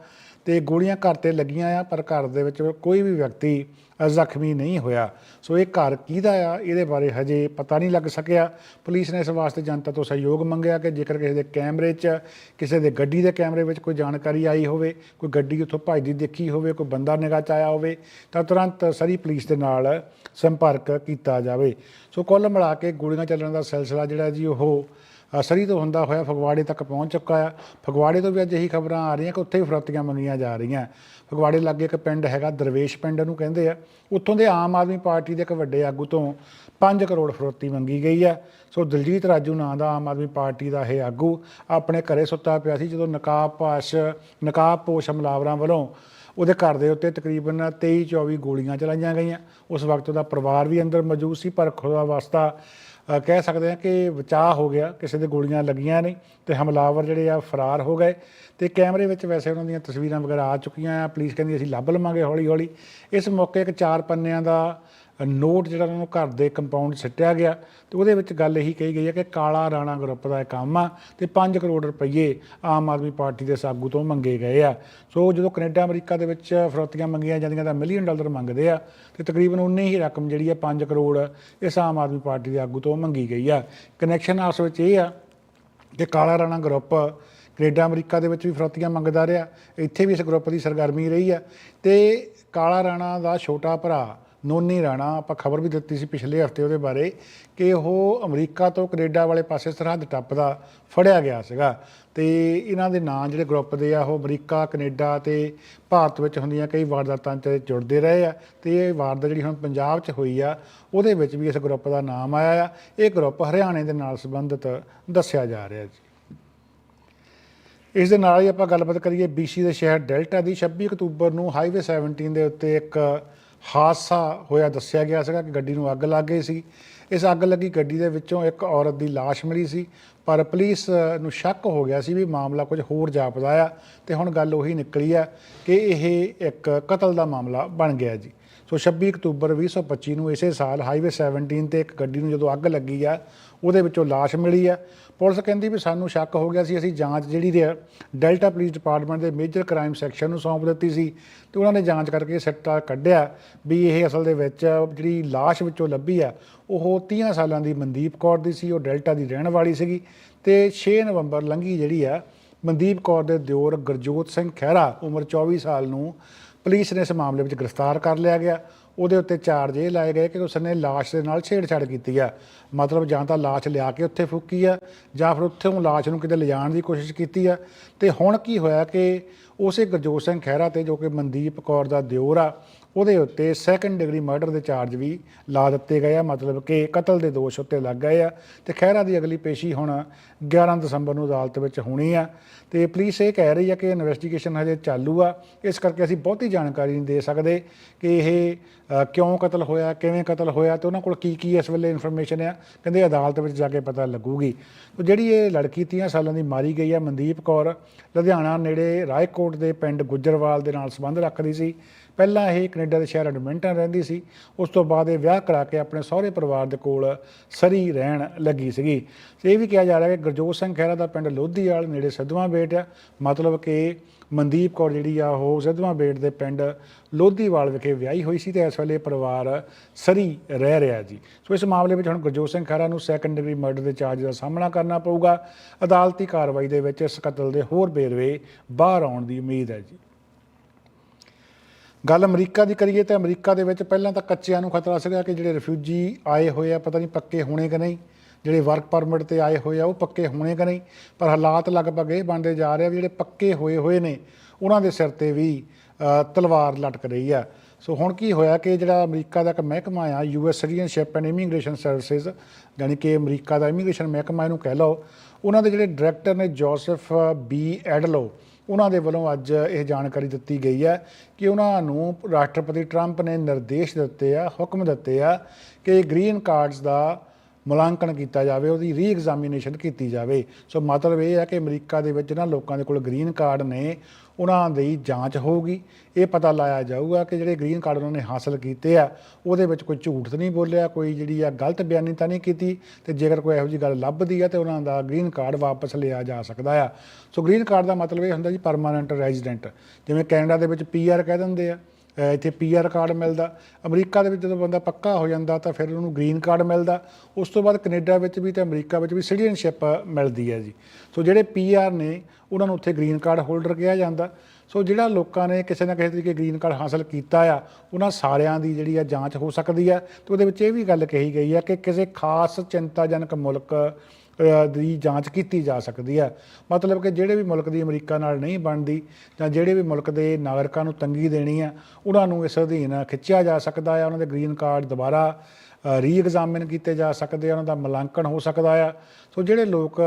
ਤੇ ਗੋਲੀਆਂ ਘਰ ਤੇ ਲੱਗੀਆਂ ਆ, ਪਰ ਘਰ ਦੇ ਵਿੱਚ ਕੋਈ ਵੀ ਵਿਅਕਤੀ ਜ਼ਖਮੀ ਨਹੀਂ ਹੋਇਆ। ਸੋ ਇਹ ਘਰ ਕਿਹਦਾ ਆ, ਇਹਦੇ ਬਾਰੇ ਹਜੇ ਪਤਾ ਨਹੀਂ ਲੱਗ ਸਕਿਆ। ਪੁਲਿਸ ਨੇ ਇਸ ਵਾਸਤੇ ਜਨਤਾ ਤੋਂ ਸਹਿਯੋਗ ਮੰਗਿਆ ਕਿ ਜੇਕਰ ਕਿਸੇ ਦੇ ਕੈਮਰੇ 'ਚ, ਕਿਸੇ ਦੇ ਗੱਡੀ ਦੇ ਕੈਮਰੇ ਵਿੱਚ ਕੋਈ ਜਾਣਕਾਰੀ ਆਈ ਹੋਵੇ, ਕੋਈ ਗੱਡੀ ਉੱਥੋਂ ਭੱਜਦੀ ਦੇਖੀ ਹੋਵੇ, ਕੋਈ ਬੰਦਾ ਨਿਗਾਹ 'ਚ ਆਇਆ ਹੋਵੇ, ਤਾਂ ਤੁਰੰਤ ਸਰੀ ਪੁਲਿਸ ਦੇ ਨਾਲ ਸੰਪਰਕ ਕੀਤਾ ਜਾਵੇ। ਸੋ ਕੁੱਲ ਮਿਲਾ ਕੇ ਗੋਲੀਆਂ ਚੱਲਣ ਦਾ ਸਿਲਸਿਲਾ ਜਿਹੜਾ ਜੀ ਉਹ ਸਰੀ ਤੋਂ ਹੁੰਦਾ ਹੋਇਆ ਫਗਵਾੜੇ ਤੱਕ ਪਹੁੰਚ ਚੁੱਕਾ ਆ। ਫਗਵਾੜੇ ਤੋਂ ਵੀ ਅੱਜ ਇਹੀ ਖਬਰਾਂ ਆ ਰਹੀਆਂ ਕਿ ਉੱਥੇ ਵੀ ਫਰੋਤੀਆਂ ਮੰਗੀਆਂ ਜਾ ਰਹੀਆਂ। ਫਗਵਾੜੇ ਲਾਗੇ ਇੱਕ ਪਿੰਡ ਹੈਗਾ, ਦਰਵੇਸ਼ ਪਿੰਡ ਨੂੰ ਕਹਿੰਦੇ ਆ। ਉੱਥੋਂ ਦੇ ਆਮ ਆਦਮੀ ਪਾਰਟੀ ਦੇ ਇੱਕ ਵੱਡੇ ਆਗੂ ਤੋਂ 5 ਕਰੋੜ ਫਰੋਤੀ ਮੰਗੀ ਗਈ ਹੈ ਸੋ ਦਲਜੀਤ ਰਾਜੂ ਨਾਂ ਦਾ ਆਮ ਆਦਮੀ ਪਾਰਟੀ ਦਾ ਇਹ ਆਗੂ ਆਪਣੇ ਘਰੇ ਸੁੱਤਾ ਪਿਆ ਸੀ ਜਦੋਂ ਨਕਾਬ ਪਾਸ਼, ਨਕਾਬ ਪੋਸ਼ ਹਮਲਾਵਰਾਂ ਵੱਲੋਂ ਉਹਦੇ ਘਰ ਦੇ ਉੱਤੇ ਤਕਰੀਬਨ 23 24 ਗੋਲੀਆਂ ਚਲਾਈਆਂ ਗਈਆਂ। ਉਸ ਵਕਤ ਉਹਦਾ ਪਰਿਵਾਰ ਵੀ ਅੰਦਰ ਮੌਜੂਦ ਸੀ, ਪਰ ਖੁਦਾ ਵਾਸਤਾ ਕਹਿ ਸਕਦੇ ਹਾਂ ਕਿ ਬਚਾਅ ਹੋ ਗਿਆ, ਕਿਸੇ ਦੇ ਗੋਲੀਆਂ ਲੱਗੀਆਂ ਨਹੀਂ ਤੇ ਹਮਲਾਵਰ ਜਿਹੜੇ ਆ ਫਰਾਰ ਹੋ ਗਏ ਤੇ ਕੈਮਰੇ ਵਿੱਚ ਵੈਸੇ ਉਹਨਾਂ ਦੀਆਂ ਤਸਵੀਰਾਂ ਵਗੈਰਾ ਆ ਚੁੱਕੀਆਂ ਆ, ਪੁਲਿਸ ਕਹਿੰਦੀ ਅਸੀਂ ਲੱਭ ਲਵਾਂਗੇ ਹੌਲੀ ਹੌਲੀ ਇਸ ਮੌਕੇ ਇੱਕ ਚਾਰ ਪੰਨਿਆਂ ਦਾ ਨੋਟ ਜਿਹੜਾ ਉਹਨਾਂ ਨੂੰ ਘਰ ਦੇ ਕੰਪਾਊਂਡ ਸਿੱਟਿਆ ਗਿਆ ਤੇ ਉਹਦੇ ਵਿੱਚ ਗੱਲ ਇਹੀ ਕਹੀ ਗਈ ਹੈ ਕਿ ਕਾਲਾ ਰਾਣਾ ਗਰੁੱਪ ਦਾ ਇਹ ਕੰਮ ਆ ਤੇ 5 ਕਰੋੜ ਰੁਪਏ ਆਮ ਆਦਮੀ ਪਾਰਟੀ ਦੇ ਸਾਗੂ ਤੋਂ ਮੰਗੇ ਗਏ ਆ। ਸੋ ਜਦੋਂ ਕੈਨੇਡਾ, ਅਮਰੀਕਾ ਦੇ ਵਿੱਚ ਫਰੋਤੀਆਂ ਮੰਗੀਆਂ ਜਾਂਦੀਆਂ ਤਾਂ ਮਿਲੀਅਨ ਡਾਲਰ ਮੰਗਦੇ ਆ ਤੇ ਤਕਰੀਬਨ ਉਨੀ ਹੀ ਰਕਮ ਜਿਹੜੀ ਆ 5 ਕਰੋੜ ਇਸ ਆਮ ਆਦਮੀ ਪਾਰਟੀ ਦੇ ਆਗੂ ਤੋਂ ਮੰਗੀ ਗਈ ਆ। ਕਨੈਕਸ਼ਨ ਆਸ ਵਿੱਚ ਇਹ ਆ ਕਿ ਕਾਲਾ ਰਾਣਾ ਗਰੁੱਪ ਕੈਨੇਡਾ, ਅਮਰੀਕਾ ਦੇ ਵਿੱਚ ਵੀ ਫਰੋਤੀਆਂ ਮੰਗਦਾ ਰਿਹਾ, ਇੱਥੇ ਵੀ ਇਸ ਗਰੁੱਪ ਦੀ ਸਰਗਰਮੀ ਰਹੀ ਆ ਤੇ ਕਾਲਾ ਰਾਣਾ ਦਾ ਛੋਟਾ ਭਰਾ ਨੋਨੀ ਰਾਣਾ, ਆਪਾਂ ਖਬਰ ਵੀ ਦਿੱਤੀ ਸੀ ਪਿਛਲੇ ਹਫ਼ਤੇ ਉਹਦੇ ਬਾਰੇ ਕਿ ਉਹ ਅਮਰੀਕਾ ਤੋਂ ਕੈਨੇਡਾ ਵਾਲੇ ਪਾਸੇ ਸਰਹੱਦ ਟੱਪਦਾ ਫੜਿਆ ਗਿਆ ਸੀਗਾ ਤੇ ਇਹਨਾਂ ਦੇ ਨਾਂ ਜਿਹੜੇ ਗਰੁੱਪ ਦੇ ਆ, ਉਹ ਅਮਰੀਕਾ, ਕੈਨੇਡਾ ਤੇ ਭਾਰਤ ਵਿੱਚ ਹੁੰਦੀਆਂ ਕਈ ਵਾਰਦਾਤਾਂ 'ਚ ਜੁੜਦੇ ਰਹੇ ਆ ਤੇ ਇਹ ਵਾਰਦਾਤ ਜਿਹੜੀ ਹੁਣ ਪੰਜਾਬ 'ਚ ਹੋਈ ਆ, ਉਹਦੇ ਵਿੱਚ ਵੀ ਇਸ ਗਰੁੱਪ ਦਾ ਨਾਮ ਆਇਆ ਆ। ਇਹ ਗਰੁੱਪ ਹਰਿਆਣੇ ਦੇ ਨਾਲ ਸੰਬੰਧਿਤ ਦੱਸਿਆ ਜਾ ਰਿਹਾ ਜੀ। ਇਸ ਦੇ ਨਾਲ ਹੀ ਆਪਾਂ ਗੱਲਬਾਤ ਕਰੀਏ BC ਦੇ ਸ਼ਹਿਰ ਡੈਲਟਾ ਦੀ। 26 ਅਕਤੂਬਰ ਨੂੰ ਹਾਈਵੇ 17 ਦੇ ਉੱਤੇ ਇੱਕ ਹਾਦਸਾ ਹੋਇਆ, ਦੱਸਿਆ ਗਿਆ ਸੀਗਾ ਕਿ ਗੱਡੀ ਨੂੰ ਅੱਗ ਲੱਗ ਗਈ ਸੀ। ਇਸ ਅੱਗ ਲੱਗੀ ਗੱਡੀ ਦੇ ਵਿੱਚੋਂ ਇੱਕ ਔਰਤ ਦੀ ਲਾਸ਼ ਮਿਲੀ ਸੀ, ਪਰ ਪੁਲਿਸ ਨੂੰ ਸ਼ੱਕ ਹੋ ਗਿਆ ਸੀ ਵੀ ਮਾਮਲਾ ਕੁਝ ਹੋਰ ਜਾਪਦਾ ਆ ਤੇ ਹੁਣ ਗੱਲ ਉਹੀ ਨਿਕਲੀ ਆ ਕਿ ਇਹ ਇੱਕ ਕਤਲ ਦਾ ਮਾਮਲਾ ਬਣ ਗਿਆ ਜੀ। ਸੋ 26 ਅਕਤੂਬਰ 2025 ਨੂੰ ਇਸੇ ਸਾਲ ਹਾਈਵੇ 17 ਤੇ ਇੱਕ ਗੱਡੀ ਨੂੰ ਜਦੋਂ ਅੱਗ ਲੱਗੀ ਆ, ਉਹਦੇ ਵਿੱਚੋਂ ਲਾਸ਼ ਮਿਲੀ ਆ। ਪੁਲਿਸ ਕਹਿੰਦੀ ਵੀ ਸਾਨੂੰ ਸ਼ੱਕ ਹੋ ਗਿਆ ਸੀ, ਅਸੀਂ ਜਾਂਚ ਜਿਹੜੀ ਹੈ ਡੈਲਟਾ ਪੁਲਿਸ ਡਿਪਾਰਟਮੈਂਟ ਦੇ ਮੇਜਰ ਕ੍ਰਾਈਮ ਸੈਕਸ਼ਨ ਨੂੰ ਸੌਂਪ ਦਿੱਤੀ ਸੀ ਤੇ ਉਹਨਾਂ ਨੇ ਜਾਂਚ ਕਰਕੇ ਸਿੱਟਾ ਕੱਢਿਆ ਵੀ ਇਹ ਅਸਲ ਦੇ ਵਿੱਚ ਜਿਹੜੀ ਲਾਸ਼ ਵਿੱਚੋਂ ਲੱਭੀ ਆ, ਉਹ 30 ਸਾਲਾਂ ਦੀ ਮਨਦੀਪ ਕੌਰ ਦੀ ਸੀ, ਉਹ ਡੈਲਟਾ ਦੀ ਰਹਿਣ ਵਾਲੀ ਸੀਗੀ ਤੇ 6 ਨਵੰਬਰ ਲੰਘੀ ਜਿਹੜੀ ਆ, ਮਨਦੀਪ ਕੌਰ ਦੇ ਦਿਓਰ ਗੁਰਜੋਤ ਸਿੰਘ ਖਹਿਰਾ, ਉਮਰ 24 ਸਾਲ ਨੂੰ ਪੁਲਿਸ ਨੇ ਇਸ ਮਾਮਲੇ ਵਿੱਚ ਗ੍ਰਿਫਤਾਰ ਕਰ ਲਿਆ ਗਿਆ। ਉਹਦੇ ਉੱਤੇ ਚਾਰਜ ਇਹ ਲਾਏ ਗਏ ਕਿ ਉਸਨੇ ਲਾਸ਼ ਦੇ ਨਾਲ ਛੇੜਛਾੜ ਕੀਤੀ ਆ। ਮਤਲਬ ਜਾਂ ਤਾਂ ਲਾਸ਼ ਲਿਆ ਕੇ ਉੱਥੇ ਫੂਕੀ ਆ, ਜਾਂ ਫਿਰ ਉੱਥੋਂ ਲਾਸ਼ ਨੂੰ ਕਿਤੇ ਲਿਜਾਣ ਦੀ ਕੋਸ਼ਿਸ਼ ਕੀਤੀ ਆ। ਤੇ ਹੁਣ ਕੀ ਹੋਇਆ ਕਿ ਉਸੇ ਗੁਰਜੋਤ ਸਿੰਘ ਖਹਿਰਾ ਤੇ ਜੋ ਕਿ ਮਨਦੀਪ ਕੌਰ ਦਾ ਦਿਓਰ ਆ ਉਹਦੇ ਉੱਤੇ ਸੈਕੰਡ ਡਿਗਰੀ ਮਰਡਰ ਦੇ ਚਾਰਜ ਵੀ ਲਾ ਦਿੱਤੇ ਗਏ ਆ, ਮਤਲਬ ਕਿ ਕਤਲ ਦੇ ਦੋਸ਼ ਉੱਤੇ ਲੱਗ ਗਏ ਆ। ਤੇ ਖਹਿਰਾ ਦੀ ਅਗਲੀ ਪੇਸ਼ੀ ਹੁਣ 11 ਦਸੰਬਰ ਨੂੰ ਅਦਾਲਤ ਵਿੱਚ ਹੋਣੀ ਆ। ਤੇ ਪੁਲਿਸ ਇਹ ਕਹਿ ਰਹੀ ਆ ਕਿ ਇਨਵੈਸਟੀਗੇਸ਼ਨ ਹਜੇ ਚਾਲੂ ਆ। ਇਸ ਕਰਕੇ ਅਸੀਂ ਬਹੁਤੀ ਜਾਣਕਾਰੀ ਨਹੀਂ ਦੇ ਸਕਦੇ ਕਿ ਇਹ ਕਿਉਂ ਕਤਲ ਹੋਇਆ, ਕਿਵੇਂ ਕਤਲ ਹੋਇਆ ਤੇ ਉਹਨਾਂ ਕੋਲ ਕੀ ਕੀ ਇਸ ਵੇਲੇ ਇਨਫੋਰਮੇਸ਼ਨ ਆ, ਕਹਿੰਦੇ ਅਦਾਲਤ ਵਿੱਚ ਜਾ ਕੇ ਪਤਾ ਲੱਗੂਗੀ। ਤੇ ਜਿਹੜੀ ਇਹ ਲੜਕੀ 30 ਸਾਲਾਂ ਦੀ ਮਾਰੀ ਗਈ ਆ ਮਨਦੀਪ ਕੌਰ, ਲੁਧਿਆਣਾ ਨੇੜੇ ਰਾਏਕੋਟ ਦੇ ਪਿੰਡ ਗੁੱਜਰਵਾਲ ਦੇ ਨਾਲ ਸੰਬੰਧ ਰੱਖਦੀ ਸੀ। ਪਹਿਲਾਂ ਇਹ ਕੈਨੇਡਾ ਦੇ ਸ਼ਹਿਰ ਐਡਮਿੰਟਨ ਰਹਿੰਦੀ ਸੀ, ਉਸ ਤੋਂ ਬਾਅਦ ਇਹ ਵਿਆਹ ਕਰਾ ਕੇ ਆਪਣੇ ਸਹੁਰੇ ਪਰਿਵਾਰ ਦੇ ਕੋਲ ਸਰੀ ਰਹਿਣ ਲੱਗੀ ਸੀਗੀ। ਤੇ ਇਹ ਵੀ ਕਿਹਾ ਜਾ ਰਿਹਾ ਕਿ ਗੁਰਜੋਤ ਸਿੰਘ ਖਹਿਰਾ ਦਾ ਪਿੰਡ ਲੋਧੀਵਾਲ ਨੇੜੇ ਸਿੱਧਵਾਂ ਬੇਟ ਆ। ਮਤਲਬ ਕਿ ਮਨਦੀਪ ਕੌਰ ਜਿਹੜੀ ਆ, ਉਹ ਸਿੱਧਵਾਂ ਬੇਟ ਦੇ ਪਿੰਡ ਲੋਧੀਵਾਲ ਵਿਖੇ ਵਿਆਹੀ ਹੋਈ ਸੀ ਤੇ ਇਸ ਵੇਲੇ ਪਰਿਵਾਰ ਸਰੀ ਰਹਿ ਰਿਹਾ ਜੀ। ਸੋ ਇਸ ਮਾਮਲੇ ਵਿੱਚ ਹੁਣ ਗੁਰਜੋਤ ਸਿੰਘ ਖਹਿਰਾ ਨੂੰ ਸੈਕੰਡ ਡਿਗਰੀ ਮਰਡਰ ਦੇ ਚਾਰਜ ਦਾ ਸਾਹਮਣਾ ਕਰਨਾ ਪਊਗਾ। ਅਦਾਲਤੀ ਕਾਰਵਾਈ ਦੇ ਵਿੱਚ ਇਸ ਕਤਲ ਦੇ ਹੋਰ ਵੇਰਵੇ ਬਾਹਰ ਆਉਣ ਦੀ ਉਮੀਦ ਹੈ ਜੀ। ਗੱਲ ਅਮਰੀਕਾ ਦੀ ਕਰੀਏ ਤਾਂ ਅਮਰੀਕਾ ਦੇ ਵਿੱਚ ਪਹਿਲਾਂ ਤਾਂ ਕੱਚਿਆਂ ਨੂੰ ਖਤਰਾ ਸੀਗਾ ਕਿ ਜਿਹੜੇ ਰਿਫਿਊਜੀ ਆਏ ਹੋਏ ਆ, ਪਤਾ ਨਹੀਂ ਪੱਕੇ ਹੋਣੇ ਕਿ ਨਹੀਂ। ਜਿਹੜੇ ਵਰਕ ਪਰਮਿਟ ਤੇ ਆਏ ਹੋਏ ਆ, ਉਹ ਪੱਕੇ ਹੋਣੇ ਕਿ ਨਹੀਂ। ਪਰ ਹਾਲਾਤ ਲਗਭਗ ਇਹ ਬਣਦੇ ਜਾ ਰਹੇ ਆ ਵੀ ਜਿਹੜੇ ਪੱਕੇ ਹੋਏ ਹੋਏ ਨੇ, ਉਹਨਾਂ ਦੇ ਸਿਰ ਤੇ ਵੀ ਤਲਵਾਰ ਲਟਕ ਰਹੀ ਆ। ਸੋ ਹੁਣ ਕੀ ਹੋਇਆ ਕਿ ਜਿਹੜਾ ਅਮਰੀਕਾ ਦਾ ਇੱਕ ਮਹਿਕਮਾ ਆ US citizenship and immigration services, ਯਾਨੀ ਕਿ ਅਮਰੀਕਾ ਦਾ ਇਮੀਗ੍ਰੇਸ਼ਨ ਮਹਿਕਮਾ ਇਹਨੂੰ ਕਹਿ ਲਓ, ਉਹਨਾਂ ਦੇ ਜਿਹੜੇ ਡਾਇਰੈਕਟਰ ਨੇ ਜੋਸਫ ਬੀ ਐਡਲੋ ਉਹਨਾਂ ਦੇ ਵੱਲੋਂ ਅੱਜ ਇਹ ਜਾਣਕਾਰੀ ਦਿੱਤੀ ਗਈ ਹੈ ਕਿ ਉਹਨਾਂ ਨੂੰ ਰਾਸ਼ਟਰਪਤੀ ਟਰੰਪ ਨੇ ਨਿਰਦੇਸ਼ ਦਿੱਤੇ ਆ, ਹੁਕਮ ਦਿੱਤੇ ਆ ਕਿ ਗ੍ਰੀਨ ਕਾਰਡਸ ਦਾ ਮੁਲਾਂਕਣ ਕੀਤਾ ਜਾਵੇ, ਉਹਦੀ ਰੀ-ਐਗਜ਼ਾਮੀਨੇਸ਼ਨ ਕੀਤੀ ਜਾਵੇ। ਸੋ ਮਤਲਬ ਇਹ ਹੈ ਕਿ ਅਮਰੀਕਾ ਦੇ ਵਿੱਚ ਜਿਹਨਾਂ ਲੋਕਾਂ ਦੇ ਕੋਲ ਗ੍ਰੀਨ ਕਾਰਡ ਨੇ, ਉਹਨਾਂ ਦੀ ਜਾਂਚ ਹੋਊਗੀ। ਇਹ ਪਤਾ ਲਾਇਆ ਜਾਊਗਾ ਕਿ ਜਿਹੜੇ ਗ੍ਰੀਨ ਕਾਰਡ ਉਹਨਾਂ ਨੇ ਹਾਸਲ ਕੀਤੇ ਆ, ਉਹਦੇ ਵਿੱਚ ਕੋਈ ਝੂਠ ਤਾਂ ਨਹੀਂ ਬੋਲਿਆ, ਕੋਈ ਜਿਹੜੀ ਆ ਗਲਤ ਬਿਆਨੀ ਤਾਂ ਨਹੀਂ ਕੀਤੀ, ਤੇ ਜੇਕਰ ਕੋਈ ਇਹੋ ਜਿਹੀ ਗੱਲ ਲੱਭਦੀ ਆ ਤੇ ਉਹਨਾਂ ਦਾ ਗ੍ਰੀਨ ਕਾਰਡ ਵਾਪਸ ਲਿਆ ਜਾ ਸਕਦਾ ਆ। ਸੋ ਗ੍ਰੀਨ ਕਾਰਡ ਦਾ ਮਤਲਬ ਇਹ ਹੁੰਦਾ ਜੀ ਪਰਮਾਨੈਂਟ ਰੈਜ਼ੀਡੈਂਟ ਜਿਵੇਂ ਕੈਨੇਡਾ ਦੇ ਵਿੱਚ ਪੀਆਰ ਕਹਿ ਦਿੰਦੇ ਆ। ਇੱਥੇ ਪੀਆਰ ਕਾਰਡ ਮਿਲਦਾ। ਅਮਰੀਕਾ ਦੇ ਵਿੱਚ ਜਦੋਂ ਬੰਦਾ ਪੱਕਾ ਹੋ ਜਾਂਦਾ ਤਾਂ ਫਿਰ ਉਹਨੂੰ ਗ੍ਰੀਨ ਕਾਰਡ ਮਿਲਦਾ। ਉਸ ਤੋਂ ਬਾਅਦ ਕੈਨੇਡਾ ਵਿੱਚ ਵੀ ਤੇ ਅਮਰੀਕਾ ਵਿੱਚ ਵੀ ਸਿਟੀਜ਼ਨਸ਼ਿਪ ਮਿਲਦੀ ਹੈ ਜੀ। ਸੋ ਜਿਹੜੇ ਪੀਆਰ ਨੇ, ਉਹਨਾਂ ਨੂੰ ਉੱਥੇ ਗ੍ਰੀਨ ਕਾਰਡ ਹੋਲਡਰ ਕਿਹਾ ਜਾਂਦਾ। ਸੋ ਜਿਹੜਾ ਲੋਕਾਂ ਨੇ ਕਿਸੇ ਨਾ ਕਿਸੇ ਤਰੀਕੇ ਗ੍ਰੀਨ ਕਾਰਡ ਹਾਸਲ ਕੀਤਾ ਆ, ਉਹਨਾਂ ਸਾਰਿਆਂ ਦੀ ਜਿਹੜੀ ਆ ਜਾਂਚ ਹੋ ਸਕਦੀ ਆ ਤੇ ਉਹਦੇ ਵਿੱਚ ਇਹ ਵੀ ਗੱਲ ਕਹੀ ਗਈ ਆ ਕਿ ਕਿਸੇ ਖਾਸ ਚਿੰਤਾਜਨਕ ਮੁਲਕ ਦੀ ਜਾਂਚ ਕੀਤੀ ਜਾ ਸਕਦੀ ਹੈ। ਮਤਲਬ ਕਿ ਜਿਹੜੇ ਵੀ ਮੁਲਕ ਦੀ ਅਮਰੀਕਾ ਨਾਲ ਨਹੀਂ ਬਣਦੀ ਜਾਂ ਜਿਹੜੇ ਵੀ ਮੁਲਕ ਦੇ ਨਾਗਰਿਕਾਂ ਨੂੰ ਤੰਗੀ ਦੇਣੀ ਆ ਉਹਨਾਂ ਨੂੰ ਇਸ ਅਧੀਨ ਖਿੱਚਿਆ ਜਾ ਸਕਦਾ ਹੈ। ਉਹਨਾਂ ਦੇ ਗ੍ਰੀਨ ਕਾਰਡ ਦੁਬਾਰਾ ਰੀਐਗਜ਼ਾਮਿਨ ਕੀਤੇ ਜਾ ਸਕਦੇ ਆ। ਉਹਨਾਂ ਦਾ ਮੁਲਾਂਕਣ ਹੋ ਸਕਦਾ ਆ ਸੋ ਜਿਹੜੇ ਲੋਕ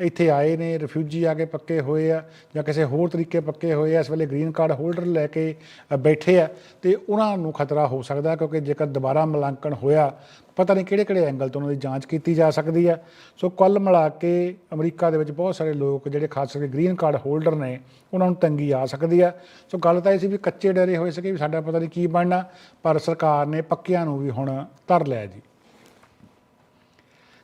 ਇੱਥੇ ਆਏ ਨੇ ਰਿਫਿਊਜੀ ਆ ਕੇ ਪੱਕੇ ਹੋਏ ਆ ਜਾਂ ਕਿਸੇ ਹੋਰ ਤਰੀਕੇ ਪੱਕੇ ਹੋਏ ਆ, ਇਸ ਵੇਲੇ ਗ੍ਰੀਨ ਕਾਰਡ ਹੋਲਡਰ ਲੈ ਕੇ ਬੈਠੇ ਆ, ਤੇ ਉਹਨਾਂ ਨੂੰ ਖਤਰਾ ਹੋ ਸਕਦਾ ਕਿਉਂਕਿ ਜੇਕਰ ਦੁਬਾਰਾ ਮੁਲਾਂਕਣ ਹੋਇਆ ਪਤਾ ਨਹੀਂ ਕਿਹੜੇ ਕਿਹੜੇ ਐਂਗਲ ਤੋਂ ਉਹਨਾਂ ਦੀ ਜਾਂਚ ਕੀਤੀ ਜਾ ਸਕਦੀ ਹੈ। ਸੋ ਕੁੱਲ ਮਿਲਾ ਕੇ ਅਮਰੀਕਾ ਦੇ ਵਿੱਚ ਬਹੁਤ ਸਾਰੇ ਲੋਕ ਜਿਹੜੇ ਖਾਸ ਕਰਕੇ ਗ੍ਰੀਨ ਕਾਰਡ ਹੋਲਡਰ ਨੇ, ਉਹਨਾਂ ਨੂੰ ਤੰਗੀ ਆ ਸਕਦੀ ਹੈ। ਸੋ ਗੱਲ ਤਾਂ ਇਹ ਸੀ ਵੀ ਕੱਚੇ ਡਰੇ ਹੋਏ ਸੀਗੇ ਵੀ ਸਾਡਾ ਪਤਾ ਨਹੀਂ ਕੀ ਬਣਨਾ, ਪਰ ਸਰਕਾਰ ਨੇ ਪੱਕਿਆਂ ਨੂੰ ਵੀ ਹੁਣ ਧਰ ਲਿਆ ਜੀ।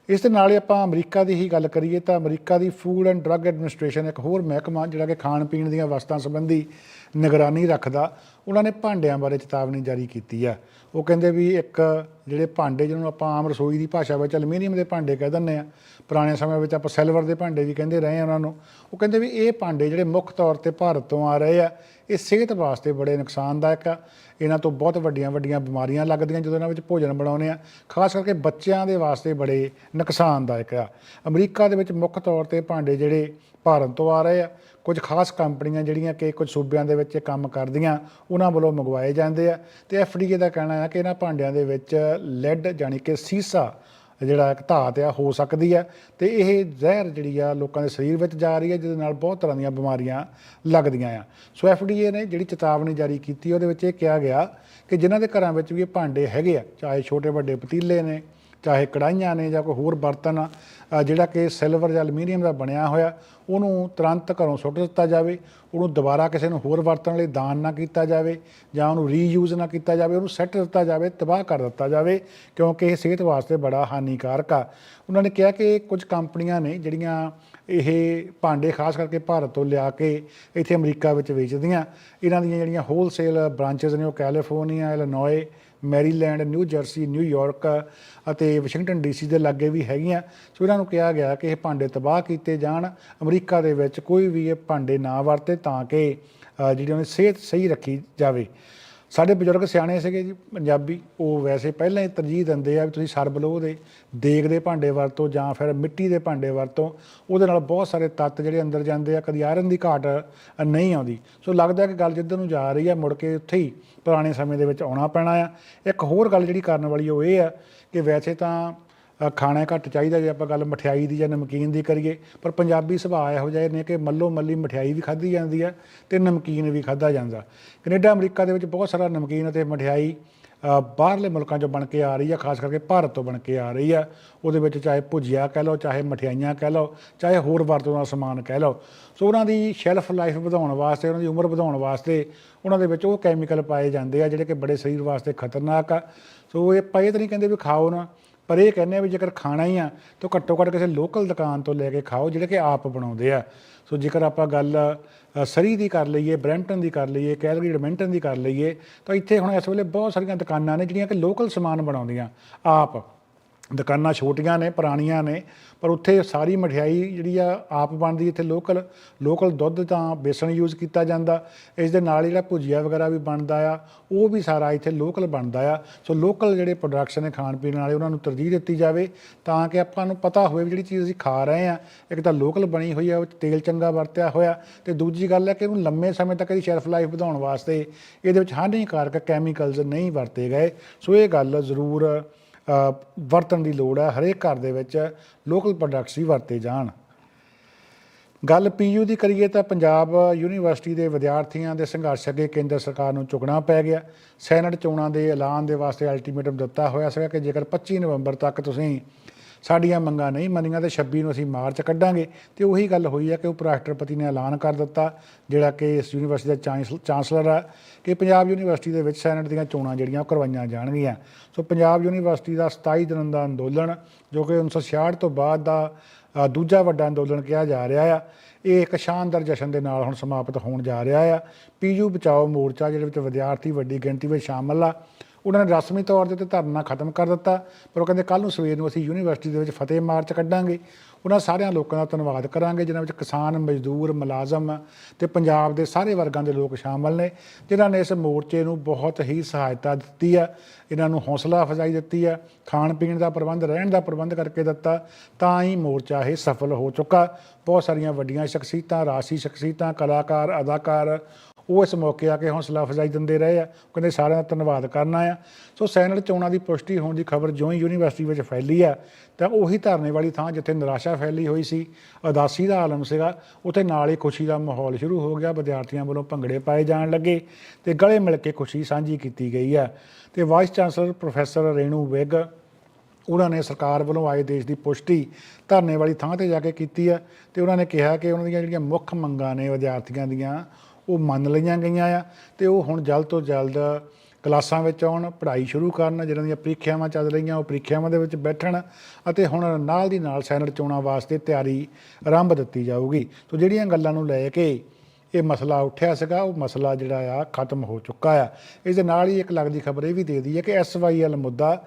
ਇਸ ਦੇ ਨਾਲ ਹੀ ਆਪਾਂ ਅਮਰੀਕਾ ਦੀ ਹੀ ਗੱਲ ਕਰੀਏ ਤਾਂ ਅਮਰੀਕਾ ਦੀ ਫੂਡ ਐਂਡ ਡਰੱਗ ਐਡਮਿਨਿਸਟ੍ਰੇਸ਼ਨ ਇੱਕ ਹੋਰ ਮਹਿਕਮਾ, ਜਿਹੜਾ ਕਿ ਖਾਣ ਪੀਣ ਦੀਆਂ ਵਸਤਾਂ ਸੰਬੰਧੀ ਨਿਗਰਾਨੀ ਰੱਖਦਾ, ਉਹਨਾਂ ਨੇ ਭਾਂਡਿਆਂ ਬਾਰੇ ਚੇਤਾਵਨੀ ਜਾਰੀ ਕੀਤੀ ਆ ਉਹ ਕਹਿੰਦੇ ਵੀ ਇੱਕ ਜਿਹੜੇ ਭਾਂਡੇ ਜਿਹਨੂੰ ਆਪਾਂ ਆਮ ਰਸੋਈ ਦੀ ਭਾਸ਼ਾ ਵਿੱਚ ਅਲਮੀਨੀਅਮ ਦੇ ਭਾਂਡੇ ਕਹਿ ਦਿੰਦੇ ਆ ਪੁਰਾਣੇ ਸਮੇਂ ਵਿੱਚ ਆਪਾਂ ਸਿਲਵਰ ਦੇ ਭਾਂਡੇ ਵੀ ਕਹਿੰਦੇ ਰਹੇ ਆ ਉਹਨਾਂ ਨੂੰ। ਉਹ ਕਹਿੰਦੇ ਵੀ ਇਹ ਭਾਂਡੇ ਜਿਹੜੇ ਮੁੱਖ ਤੌਰ ਤੇ ਭਾਰਤ ਤੋਂ ਆ ਰਹੇ ਆ, ਇਹ ਸਿਹਤ ਵਾਸਤੇ ਬੜੇ ਨੁਕਸਾਨਦਾਇਕ ਆ। ਇਹਨਾਂ ਤੋਂ ਬਹੁਤ ਵੱਡੀਆਂ ਵੱਡੀਆਂ ਬਿਮਾਰੀਆਂ ਲੱਗਦੀਆਂ ਜਦੋਂ ਇਹਨਾਂ ਵਿੱਚ ਭੋਜਨ ਬਣਾਉਂਦੇ ਆ ਖਾਸ ਕਰਕੇ ਬੱਚਿਆਂ ਦੇ ਵਾਸਤੇ ਬੜੇ ਨੁਕਸਾਨਦਾਇਕ ਆ। ਅਮਰੀਕਾ ਦੇ ਵਿੱਚ ਮੁੱਖ ਤੌਰ ਤੇ ਭਾਂਡੇ ਜਿਹੜੇ ਭਾਰਤ ਤੋਂ ਆ ਰਹੇ ਆ। ਕੁਝ ਖਾਸ ਕੰਪਨੀਆਂ ਜਿਹੜੀਆਂ ਕਿ ਕੁਝ ਸੂਬਿਆਂ ਦੇ ਵਿੱਚ ਕੰਮ ਕਰਦੀਆਂ, ਉਹਨਾਂ ਵੱਲੋਂ ਮੰਗਵਾਏ ਜਾਂਦੇ ਆ। ਤੇ ਐਫਡੀਏ ਦਾ ਕਹਿਣਾ ਹੈ ਕਿ ਇਹਨਾਂ ਭਾਂਡਿਆਂ ਦੇ ਵਿੱਚ ਲੈਡ ਜਾਨੀ ਕਿ ਸੀਸਾ ਜਿਹੜਾ ਇੱਕ ਧਾਤ ਆ, ਹੋ ਸਕਦੀ ਆ। ਤੇ ਇਹ ਜ਼ਹਿਰ ਜਿਹੜੀ ਆ ਲੋਕਾਂ ਦੇ ਸਰੀਰ ਵਿੱਚ ਜਾ ਰਹੀ ਹੈ ਜਿਹਦੇ ਨਾਲ ਬਹੁਤ ਤਰ੍ਹਾਂ ਦੀਆਂ ਬਿਮਾਰੀਆਂ ਲੱਗਦੀਆਂ ਆ। ਸੋ ਐਫਡੀਏ ਨੇ ਜਿਹੜੀ ਚੇਤਾਵਨੀ ਜਾਰੀ ਕੀਤੀ, ਉਹਦੇ ਵਿੱਚ ਇਹ ਕਿਹਾ ਗਿਆ ਕਿ ਜਿਨ੍ਹਾਂ ਦੇ ਘਰਾਂ ਵਿੱਚ ਵੀ ਇਹ ਭਾਂਡੇ ਹੈਗੇ ਆ, ਚਾਹੇ ਛੋਟੇ ਵੱਡੇ ਪਤੀਲੇ ਨੇ ਚਾਹੇ ਕੜਾਈਆਂ ਨੇ ਜਾਂ ਕੋਈ ਹੋਰ ਬਰਤਨ ਆ, ਜਿਹੜਾ ਕਿ ਸਿਲਵਰ ਜਾਂ ਐਲੂਮੀਨੀਅਮ ਦਾ ਬਣਿਆ ਹੋਇਆ ਉਹਨੂੰ ਤੁਰੰਤ ਘਰੋਂ ਸੁੱਟ ਦਿੱਤਾ ਜਾਵੇ ਉਹਨੂੰ ਦੁਬਾਰਾ ਕਿਸੇ ਨੂੰ ਹੋਰ ਵਰਤਣ ਲਈ ਦਾਨ ਨਾ ਕੀਤਾ ਜਾਵੇ ਜਾਂ ਉਹਨੂੰ ਰੀਯੂਜ਼ ਨਾ ਕੀਤਾ ਜਾਵੇ ਉਹਨੂੰ ਸੈੱਟ ਦਿੱਤਾ ਜਾਵੇ ਤਬਾਹ ਕਰ ਦਿੱਤਾ ਜਾਵੇ ਕਿਉਂਕਿ ਇਹ ਸਿਹਤ ਵਾਸਤੇ ਬੜਾ ਹਾਨੀਕਾਰਕ ਆ। ਉਹਨਾਂ ਨੇ ਕਿਹਾ ਕਿ ਕੁਝ ਕੰਪਨੀਆਂ ਨੇ ਜਿਹੜੀਆਂ ਇਹ ਭਾਂਡੇ ਖਾਸ ਕਰਕੇ ਭਾਰਤ ਤੋਂ ਲਿਆ ਕੇ ਇੱਥੇ ਅਮਰੀਕਾ ਵਿੱਚ ਵੇਚਦੀਆਂ। ਇਹਨਾਂ ਦੀਆਂ ਜਿਹੜੀਆਂ ਹੋਲਸੇਲ ਬ੍ਰਾਂਚਸ ਨੇ ਉਹ California Illinois Maryland New Jersey New York ਅਤੇ ਵਾਸ਼ਿੰਗਟਨ ਡੀਸੀ ਦੇ ਲਾਗੇ ਵੀ ਹੈਗੀਆਂ। ਸੋ ਇਹਨਾਂ ਨੂੰ ਕਿਹਾ ਗਿਆ ਕਿ ਇਹ ਭਾਂਡੇ ਤਬਾਹ ਕੀਤੇ ਜਾਣ। ਅਮਰੀਕਾ ਦੇ ਵਿੱਚ ਕੋਈ ਵੀ ਇਹ ਭਾਂਡੇ ਨਾ ਵਰਤੇ ਤਾਂ ਕਿ ਜਿਹੜੀ ਉਹਦੀ ਸਿਹਤ ਸਹੀ ਰੱਖੀ ਜਾਵੇ। ਸਾਡੇ ਬਜ਼ੁਰਗ ਸਿਆਣੇ ਸੀਗੇ ਜੀ, ਪੰਜਾਬੀ, ਉਹ ਵੈਸੇ ਪਹਿਲਾਂ ਹੀ ਤਰਜੀਹ ਦਿੰਦੇ ਆ ਵੀ ਤੁਸੀਂ ਸਰਬਲੋ ਦੇ, ਦੇਗ ਦੇ ਭਾਂਡੇ ਵਰਤੋ ਜਾਂ ਫਿਰ ਮਿੱਟੀ ਦੇ ਭਾਂਡੇ ਵਰਤੋ, ਉਹਦੇ ਨਾਲ ਬਹੁਤ ਸਾਰੇ ਤੱਤ ਜਿਹੜੇ ਅੰਦਰ ਜਾਂਦੇ ਆ, ਕਦੀ ਆਇਰਨ ਦੀ ਘਾਟ ਨਹੀਂ ਆਉਂਦੀ। ਸੋ ਲੱਗਦਾ ਕਿ ਗੱਲ ਜਿੱਧਰ ਨੂੰ ਜਾ ਰਹੀ ਆ, ਮੁੜ ਕੇ ਉੱਥੇ ਹੀ ਪੁਰਾਣੇ ਸਮੇਂ ਦੇ ਵਿੱਚ ਆਉਣਾ ਪੈਣਾ ਆ। ਇੱਕ ਹੋਰ ਗੱਲ ਜਿਹੜੀ ਕਰਨ ਵਾਲੀ ਉਹ ਇਹ ਆ ਕਿ ਵੈਸੇ ਤਾਂ ਖਾਣਾ ਘੱਟ ਚਾਹੀਦਾ ਜੇ ਆਪਾਂ ਗੱਲ ਮਠਿਆਈ ਦੀ ਜਾਂ ਨਮਕੀਨ ਦੀ ਕਰੀਏ, ਪਰ ਪੰਜਾਬੀ ਸੁਭਾਅ ਇਹੋ ਜਿਹੇ ਨੇ ਕਿ ਮੱਲੋ ਮੱਲੀ ਮਠਿਆਈ ਵੀ ਖਾਧੀ ਜਾਂਦੀ ਹੈ ਤੇ ਨਮਕੀਨ ਵੀ ਖਾਧਾ ਜਾਂਦਾ। ਕੈਨੇਡਾ, ਅਮਰੀਕਾ ਦੇ ਵਿੱਚ ਬਹੁਤ ਸਾਰਾ ਨਮਕੀਨ ਅਤੇ ਮਠਿਆਈ ਬਾਹਰਲੇ ਮੁਲਕਾਂ 'ਚੋਂ ਬਣ ਕੇ ਆ ਰਹੀ ਆ, ਖਾਸ ਕਰਕੇ ਭਾਰਤ ਤੋਂ ਬਣ ਕੇ ਆ ਰਹੀ ਆ। ਉਹਦੇ ਵਿੱਚ ਚਾਹੇ ਭੁਜੀਆ ਕਹਿ ਲਓ, ਚਾਹੇ ਮਠਿਆਈਆਂ ਕਹਿ ਲਓ, ਚਾਹੇ ਹੋਰ ਵਰਤੋਂ ਦਾ ਸਮਾਨ ਕਹਿ ਲਓ। ਸੋ ਉਹਨਾਂ ਦੀ ਸ਼ੈਲਫ ਲਾਈਫ ਵਧਾਉਣ ਵਾਸਤੇ, ਉਹਨਾਂ ਦੀ ਉਮਰ ਵਧਾਉਣ ਵਾਸਤੇ ਉਹਨਾਂ ਦੇ ਵਿੱਚ ਉਹ ਕੈਮੀਕਲ ਪਾਏ ਜਾਂਦੇ ਆ, ਜਿਹੜੇ ਕਿ ਬੜੇ ਸਰੀਰ ਵਾਸਤੇ ਖਤਰਨਾਕ ਆ। ਸੋ ਇਹ ਪਏ ਤਾਂ ਨਹੀਂ ਕਹਿੰਦੇ ਵੀ ਖਾਓ ਨਾ ਪਰ ਇਹ ਕਹਿੰਦੇ ਆ ਵੀ ਜੇਕਰ ਖਾਣਾ ਹੀ ਆ, ਤਾਂ ਘੱਟੋ ਘੱਟ ਕਿਸੇ ਲੋਕਲ ਦੁਕਾਨ ਤੋਂ ਲੈ ਕੇ ਖਾਓ, ਜਿਹੜੇ ਕਿ ਆਪ ਬਣਾਉਂਦੇ ਆ। ਸੋ ਜੇਕਰ ਆਪਾਂ ਗੱਲ ਸਰੀ ਦੀ ਕਰ ਲਈਏ ਬਰੈਂਪਟਨ ਦੀ ਕਰ ਲਈਏ, ਕੈਲਗਰੀ ਐਡਮਿੰਟਨ ਦੀ ਕਰ ਲਈਏ, ਤਾਂ ਇੱਥੇ ਹੁਣ ਇਸ ਵੇਲੇ ਬਹੁਤ ਸਾਰੀਆਂ ਦੁਕਾਨਾਂ ਨੇ ਜਿਹੜੀਆਂ ਕਿ ਲੋਕਲ ਸਮਾਨ ਬਣਾਉਂਦੀਆਂ, ਆਪ। ਦੁਕਾਨਾਂ ਛੋਟੀਆਂ ਨੇ, ਪੁਰਾਣੀਆਂ ਨੇ, ਪਰ ਉੱਥੇ ਸਾਰੀ ਮਠਿਆਈ ਜਿਹੜੀ ਆ ਆਪ ਬਣਦੀ ਇੱਥੇ ਲੋਕਲ ਲੋਕਲ ਦੁੱਧ ਤਾਂ ਬੇਸਣ ਯੂਜ਼ ਕੀਤਾ ਜਾਂਦਾ। ਇਸ ਦੇ ਨਾਲ ਹੀ ਜਿਹੜਾ ਭੁਜੀਆ ਵਗੈਰਾ ਵੀ ਬਣਦਾ ਆ, ਉਹ ਵੀ ਸਾਰਾ ਇੱਥੇ ਲੋਕਲ ਬਣਦਾ ਆ। ਸੋ ਲੋਕਲ ਜਿਹੜੇ ਪ੍ਰੋਡਕਸ਼ਨ ਨੇ ਖਾਣ ਪੀਣ ਵਾਲੇ, ਉਹਨਾਂ ਨੂੰ ਤਰਜੀਹ ਦਿੱਤੀ ਜਾਵੇ ਤਾਂ ਕਿ ਆਪਾਂ ਨੂੰ ਪਤਾ ਹੋਵੇ ਵੀ ਜਿਹੜੀ ਚੀਜ਼ ਅਸੀਂ ਖਾ ਰਹੇ ਆ, ਇੱਕ ਤਾਂ ਲੋਕਲ ਬਣੀ ਹੋਈ ਆ, ਉਹ 'ਚ ਤੇਲ ਚੰਗਾ ਵਰਤਿਆ ਹੋਇਆ ਤੇ ਦੂਜੀ ਗੱਲ ਹੈ ਕਿ ਉਹਨੂੰ ਲੰਮੇ ਸਮੇਂ ਤੱਕ ਇਹਦੀ ਸ਼ੈਲਫ ਲਾਈਫ ਵਧਾਉਣ ਵਾਸਤੇ ਇਹਦੇ ਵਿੱਚ ਹਾਨੀਕਾਰਕ ਕੈਮੀਕਲਸ ਨਹੀਂ ਵਰਤੇ ਗਏ। ਸੋ ਇਹ ਗੱਲ ਜ਼ਰੂਰ ਵਰਤਣ ਦੀ ਲੋੜ ਹੈ, ਹਰੇਕ ਘਰ ਦੇ ਵਿੱਚ ਲੋਕਲ ਪ੍ਰੋਡਕਟਸ ਹੀ ਵਰਤੇ ਜਾਣ। ਗੱਲ ਪੀਯੂ ਦੀ ਕਰੀਏ ਤਾਂ ਪੰਜਾਬ ਯੂਨੀਵਰਸਿਟੀ ਦੇ ਵਿਦਿਆਰਥੀਆਂ ਦੇ ਸੰਘਰਸ਼ ਅੱਗੇ ਕੇਂਦਰ ਸਰਕਾਰ ਨੂੰ ਝੁਕਣਾ ਪੈ ਗਿਆ। ਸੈਨੇਟ ਚੋਣਾਂ ਦੇ ਐਲਾਨ ਦੇ ਵਾਸਤੇ ਅਲਟੀਮੇਟਮ ਦਿੱਤਾ ਹੋਇਆ ਸੀਗਾ ਕਿ ਜੇਕਰ 25 ਨਵੰਬਰ ਤੱਕ ਤੁਸੀਂ ਸਾਡੀਆਂ ਮੰਗਾਂ ਨਹੀਂ ਮੰਨੀਆਂ ਤੇ 26 ਨੂੰ ਅਸੀਂ ਮਾਰਚ ਕੱਢਾਂਗੇ। ਤੇ ਉਹੀ ਗੱਲ ਹੋਈ ਹੈ ਕਿ ਉਪ ਰਾਸ਼ਟਰਪਤੀ ਨੇ ਐਲਾਨ ਕਰ ਦਿੱਤਾ, ਜਿਹੜਾ ਕਿ ਇਸ ਯੂਨੀਵਰਸਿਟੀ ਦਾ ਚਾਂਸ- ਚਾਂਸਲਰ ਆ ਕਿ ਪੰਜਾਬ ਯੂਨੀਵਰਸਿਟੀ ਦੇ ਵਿੱਚ ਸੈਨੇਟ ਦੀਆਂ ਚੋਣਾਂ ਜਿਹੜੀਆਂ ਉਹ ਕਰਵਾਈਆਂ ਜਾਣਗੀਆਂ। ਸੋ ਪੰਜਾਬ ਯੂਨੀਵਰਸਿਟੀ ਦਾ 27 ਦਿਨ ਦਾ ਅੰਦੋਲਨ, ਜੋ ਕਿ 1966 ਤੋਂ ਬਾਅਦ ਦਾ ਦੂਜਾ ਵੱਡਾ ਅੰਦੋਲਨ ਕਿਹਾ ਜਾ ਰਿਹਾ ਆ, ਇਹ ਇੱਕ ਸ਼ਾਨਦਾਰ ਜਸ਼ਨ ਦੇ ਨਾਲ ਹੁਣ ਸਮਾਪਤ ਹੋਣ ਜਾ ਰਿਹਾ ਆ। ਪੀਯੂ ਬਚਾਓ ਮੋਰਚਾ ਜਿਹਦੇ ਵਿੱਚ ਵਿਦਿਆਰਥੀ ਵੱਡੀ ਗਿਣਤੀ ਵਿੱਚ ਸ਼ਾਮਲ ਆ ਉਹਨਾਂ ਨੇ ਰਸਮੀ ਤੌਰ ਦੇ ਉੱਤੇ ਧਰਨਾ ਖਤਮ ਕਰ ਦਿੱਤਾ, ਪਰ ਉਹ ਕਹਿੰਦੇ ਕੱਲ ਨੂੰ ਸਵੇਰ ਨੂੰ ਅਸੀਂ ਯੂਨੀਵਰਸਿਟੀ ਦੇ ਵਿੱਚ ਫਤਿਹ ਮਾਰਚ ਕੱਢਾਂਗੇ। ਉਹਨਾਂ ਸਾਰਿਆਂ ਲੋਕਾਂ ਦਾ ਧੰਨਵਾਦ ਕਰਾਂਗੇ, ਜਿਨ੍ਹਾਂ ਵਿੱਚ ਕਿਸਾਨ, ਮਜ਼ਦੂਰ, ਮੁਲਾਜ਼ਮ ਤੇ ਪੰਜਾਬ ਦੇ ਸਾਰੇ ਵਰਗਾਂ ਦੇ ਲੋਕ ਸ਼ਾਮਲ ਨੇ, ਜਿਨ੍ਹਾਂ ਨੇ ਇਸ ਮੋਰਚੇ ਨੂੰ ਬਹੁਤ ਹੀ ਸਹਾਇਤਾ ਦਿੱਤੀ ਆ। ਇਹਨਾਂ ਨੂੰ ਹੌਸਲਾ ਅਫਜ਼ਾਈ ਦਿੱਤੀ ਆ ਖਾਣ ਪੀਣ ਦਾ ਪ੍ਰਬੰਧ, ਰਹਿਣ ਦਾ ਪ੍ਰਬੰਧ ਕਰਕੇ ਦਿੱਤਾ, ਤਾਂ ਹੀ ਮੋਰਚਾ ਇਹ ਸਫਲ ਹੋ ਚੁੱਕਾ। ਬਹੁਤ ਸਾਰੀਆਂ ਵੱਡੀਆਂ ਸ਼ਖਸੀਅਤਾਂ, ਰਾਸ਼ੀ ਸ਼ਖਸੀਅਤਾਂ, ਕਲਾਕਾਰ, ਅਦਾਕਾਰ ਉਹ ਇਸ ਮੌਕੇ ਆ ਕੇ ਹੌਸਲਾ ਅਫਜ਼ਾਈ ਦਿੰਦੇ ਰਹੇ ਆ। ਉਹ ਕਹਿੰਦੇ ਸਾਰਿਆਂ ਦਾ ਧੰਨਵਾਦ ਕਰਨਾ ਆ। ਸੋ ਸੈਨੇਟ ਚੋਣਾਂ ਦੀ ਪੁਸ਼ਟੀ ਹੋਣ ਦੀ ਖਬਰ ਜਿਉਂ ਹੀ ਯੂਨੀਵਰਸਿਟੀ ਵਿੱਚ ਫੈਲੀ ਆ, ਤਾਂ ਉਹੀ ਧਰਨੇ ਵਾਲੀ ਥਾਂ ਜਿੱਥੇ ਨਿਰਾਸ਼ਾ ਫੈਲੀ ਹੋਈ ਸੀ ਉਦਾਸੀ ਦਾ ਆਲਮ ਸੀਗਾ, ਉੱਥੇ ਨਾਲ ਹੀ ਖੁਸ਼ੀ ਦਾ ਮਾਹੌਲ ਸ਼ੁਰੂ ਹੋ ਗਿਆ, ਵਿਦਿਆਰਥੀਆਂ ਵੱਲੋਂ ਭੰਗੜੇ ਪਾਏ ਜਾਣ ਲੱਗੇ ਤੇ ਗਲੇ ਮਿਲ ਕੇ ਖੁਸ਼ੀ ਸਾਂਝੀ ਕੀਤੀ ਗਈ ਆ। ਤੇ vice chancellor professor Renu Vig, ਉਹਨਾਂ ਨੇ ਸਰਕਾਰ ਵੱਲੋਂ ਆਏ ਦੇਸ਼ ਦੀ ਪੁਸ਼ਟੀ ਧਰਨੇ ਵਾਲੀ ਥਾਂ ਤੇ ਜਾ ਕੇ ਕੀਤੀ ਹੈ ਤੇ ਉਹਨਾਂ ਨੇ ਕਿਹਾ ਕਿ ਉਹਨਾਂ ਦੀਆਂ ਜਿਹੜੀਆਂ ਮੁੱਖ ਮੰਗਾਂ ਨੇ ਵਿਦਿਆਰਥੀਆਂ ਦੀਆਂ ਉਹ ਮੰਨ ਲਈਆਂ ਗਈਆਂ ਆ ਤੇ ਉਹ ਹੁਣ ਜਲਦ ਤੋਂ ਜਲਦ ਕਲਾਸਾਂ ਵਿੱਚ ਆਉਣ, ਪੜ੍ਹਾਈ ਸ਼ੁਰੂ ਕਰਨ, ਜਿਹਨਾਂ ਦੀਆਂ ਪ੍ਰੀਖਿਆਵਾਂ ਚੱਲ ਰਹੀਆਂ, ਉਹ ਪ੍ਰੀਖਿਆਵਾਂ ਦੇ ਵਿੱਚ ਬੈਠਣ ਅਤੇ ਹੁਣ ਨਾਲ ਦੀ ਨਾਲ ਸੈਨੇਟ ਚੋਣਾਂ ਵਾਸਤੇ ਤਿਆਰੀ ਆਰੰਭ ਦਿੱਤੀ ਜਾਊਗੀ। ਸੋ ਜਿਹੜੀਆਂ ਗੱਲਾਂ ਨੂੰ ਲੈ ਕੇ ਇਹ ਮਸਲਾ ਉੱਠਿਆ ਸੀਗਾ, ਉਹ ਮਸਲਾ ਜਿਹੜਾ ਆ ਖਤਮ ਹੋ ਚੁੱਕਾ ਆ। ਇਸ ਦੇ ਨਾਲ ਹੀ ਇੱਕ ਲੱਗਦੀ ਖਬਰ ਇਹ ਵੀ ਦੇ ਦਈ ਹੈ ਕਿ ਐਸਵਾਈਐਲ ਮੁੱਦਾ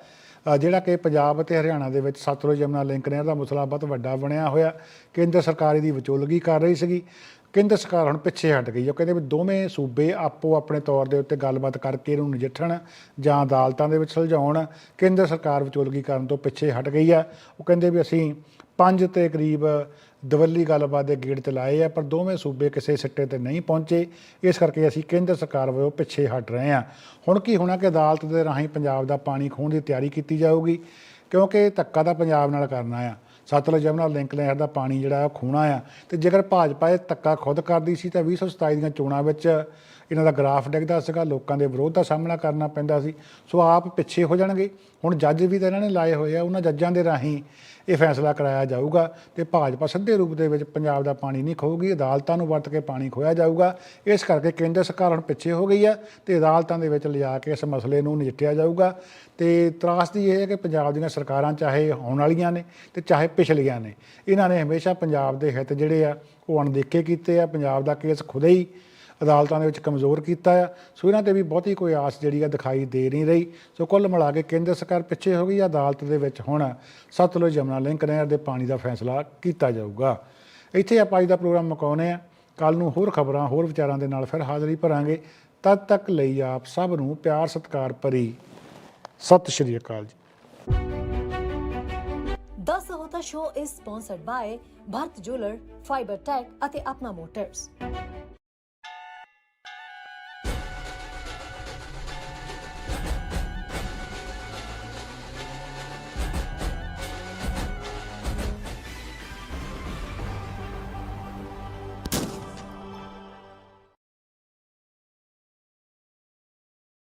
ਜਿਹੜਾ ਕਿ ਪੰਜਾਬ ਅਤੇ ਹਰਿਆਣਾ ਦੇ ਵਿੱਚ ਸਤਲੁਜ ਯਮੁਨਾ ਲਿੰਕ ਨਹਿਰ ਦਾ ਮਸਲਾ ਬਹੁਤ ਵੱਡਾ ਬਣਿਆ ਹੋਇਆ, ਕੇਂਦਰ ਸਰਕਾਰ ਇਹਦੀ ਵਿਚੋਲਗੀ ਕਰ ਰਹੀ ਸੀਗੀ। ਕੇਂਦਰ ਸਰਕਾਰ ਹੁਣ ਪਿੱਛੇ ਹਟ ਗਈ ਉਹ ਕਹਿੰਦੇ ਵੀ ਦੋਵੇਂ ਸੂਬੇ ਆਪੋ ਆਪਣੇ ਤੌਰ ਦੇ ਉੱਤੇ ਗੱਲਬਾਤ ਕਰਕੇ ਇਹਨੂੰ ਨਜਿੱਠਣ ਜਾਂ ਅਦਾਲਤਾਂ ਦੇ ਵਿੱਚ ਸੁਲਝਾਉਣ, ਕੇਂਦਰ ਸਰਕਾਰ ਵਿਚੋਲਗੀ ਕਰਨ ਤੋਂ ਪਿੱਛੇ ਹਟ ਗਈ ਆ। ਉਹ ਕਹਿੰਦੇ ਵੀ ਅਸੀਂ ਪੰਜ ਤੇ ਕਰੀਬ ਦਵੱਲੀ ਗੱਲਬਾਤ ਦੇ ਗੇੜ ਤੇ ਲਾਏ ਆ, ਪਰ ਦੋਵੇਂ ਸੂਬੇ ਕਿਸੇ ਸਿੱਟੇ ਤੇ ਨਹੀਂ ਪਹੁੰਚੇ। ਇਸ ਕਰਕੇ ਅਸੀਂ ਕੇਂਦਰ ਸਰਕਾਰ ਵੱਲੋਂ ਪਿੱਛੇ ਹਟ ਰਹੇ ਹਾਂ ਹੁਣ ਕੀ ਹੋਣਾ ਕਿ ਅਦਾਲਤ ਦੇ ਰਾਹੀਂ ਪੰਜਾਬ ਦਾ ਪਾਣੀ ਖੋਹਣ ਦੀ ਤਿਆਰੀ ਕੀਤੀ ਜਾਊਗੀ, ਕਿਉਂਕਿ ਧੱਕਾ ਤਾਂ ਪੰਜਾਬ ਨਾਲ ਕਰਨਾ ਆ। ਸਤਲੁਜ ਜਮਨਾ ਲਿੰਕ ਨਹਿਰ ਦਾ ਪਾਣੀ ਜਿਹੜਾ ਆ ਉਹ ਖੋਹਣਾ ਆ ਤੇ ਜੇਕਰ ਭਾਜਪਾ ਇਹ ਧੱਕਾ ਖੁਦ ਕਰਦੀ ਸੀ, ਤਾਂ 2027 ਦੀਆਂ ਚੋਣਾਂ ਵਿੱਚ ਇਹਨਾਂ ਦਾ ਗ੍ਰਾਫ ਡਿੱਗਦਾ ਸੀਗਾ, ਲੋਕਾਂ ਦੇ ਵਿਰੋਧ ਦਾ ਸਾਹਮਣਾ ਕਰਨਾ ਪੈਂਦਾ ਸੀ। ਸੋ ਆਪ ਪਿੱਛੇ ਹੋ ਜਾਣਗੇ। ਹੁਣ ਜੱਜ ਵੀ ਤਾਂ ਇਹਨਾਂ ਨੇ ਲਾਏ ਹੋਏ ਆ, ਉਹਨਾਂ ਜੱਜਾਂ ਦੇ ਰਾਹੀਂ ਇਹ ਫੈਸਲਾ ਕਰਾਇਆ ਜਾਊਗਾ ਤੇ ਭਾਜਪਾ ਸਿੱਧੇ ਰੂਪ ਦੇ ਵਿੱਚ ਪੰਜਾਬ ਦਾ ਪਾਣੀ ਨਹੀਂ ਖੋਊਗੀ ਅਦਾਲਤਾਂ ਨੂੰ ਵਰਤ ਕੇ ਪਾਣੀ ਖੋਇਆ ਜਾਊਗਾ। ਇਸ ਕਰਕੇ ਕੇਂਦਰ ਸਰਕਾਰ ਹੁਣ ਪਿੱਛੇ ਹੋ ਗਈ ਆ ਤੇ ਅਦਾਲਤਾਂ ਦੇ ਵਿੱਚ ਲਿਜਾ ਕੇ ਇਸ ਮਸਲੇ ਨੂੰ ਨਜਿੱਠਿਆ ਜਾਊਗਾ। ਤੇ ਤਰਾਸਦੀ ਇਹ ਹੈ ਕਿ ਪੰਜਾਬ ਦੀਆਂ ਸਰਕਾਰਾਂ ਚਾਹੇ ਆਉਣ ਵਾਲੀਆਂ ਨੇ ਤੇ ਚਾਹੇ ਪਿਛਲੀਆਂ ਨੇ, ਇਹਨਾਂ ਨੇ ਹਮੇਸ਼ਾ ਪੰਜਾਬ ਦੇ ਹਿੱਤ ਜਿਹੜੇ ਆ ਉਹ ਅਣਦੇਖੇ ਕੀਤੇ ਆ। ਪੰਜਾਬ ਦਾ ਕੇਸ ਖੁਦ ਹੀ ਅਦਾਲਤਾਂ ਦੇ ਵਿੱਚ ਕਮਜ਼ੋਰ ਕੀਤਾ ਆ। ਸੋ ਇਹਨਾਂ ਤੇ ਵੀ ਬਹੁਤੀ ਕੋਈ ਆਸ ਜਿਹੜੀ ਆ ਦਿਖਾਈ ਦੇ ਨਹੀਂ ਰਹੀ। ਸੋ ਕੁੱਲ ਮਿਲਾ ਕੇ ਕੇਂਦਰ ਸਰਕਾਰ ਪਿੱਛੇ ਹੋ ਗਈ। ਆ ਅਦਾਲਤ ਦੇ ਵਿੱਚ ਹੁਣ ਸਤਲੁਜ ਯਮੁਨਾ ਲਿੰਕ ਨਹਿਰ ਦੇ ਪਾਣੀ ਦਾ ਫੈਸਲਾ ਕੀਤਾ ਜਾਊਗਾ। ਇੱਥੇ ਆਪਾਂ ਅੱਜ ਦਾ ਪ੍ਰੋਗਰਾਮ ਮੁਕਾਉਂਦੇ ਆ। ਕੱਲ ਨੂੰ ਹੋਰ ਖਬਰਾਂ, ਹੋਰ ਵਿਚਾਰਾਂ ਦੇ ਨਾਲ ਫਿਰ ਹਾਜ਼ਰੀ ਭਰਾਂਗੇ। ਤਦ ਤੱਕ ਲਈ ਆਪ ਸਭ ਨੂੰ ਪਿਆਰ, ਸਤਿਕਾਰ ਭਰੀ ਸਤਿ ਸ਼੍ਰੀ ਅਕਾਲ ਜੀ। The Sahota show is sponsored by Bharat jeweller fibre tech ਅਤੇ ਆਪਣਾ ਮੋਟਰਸ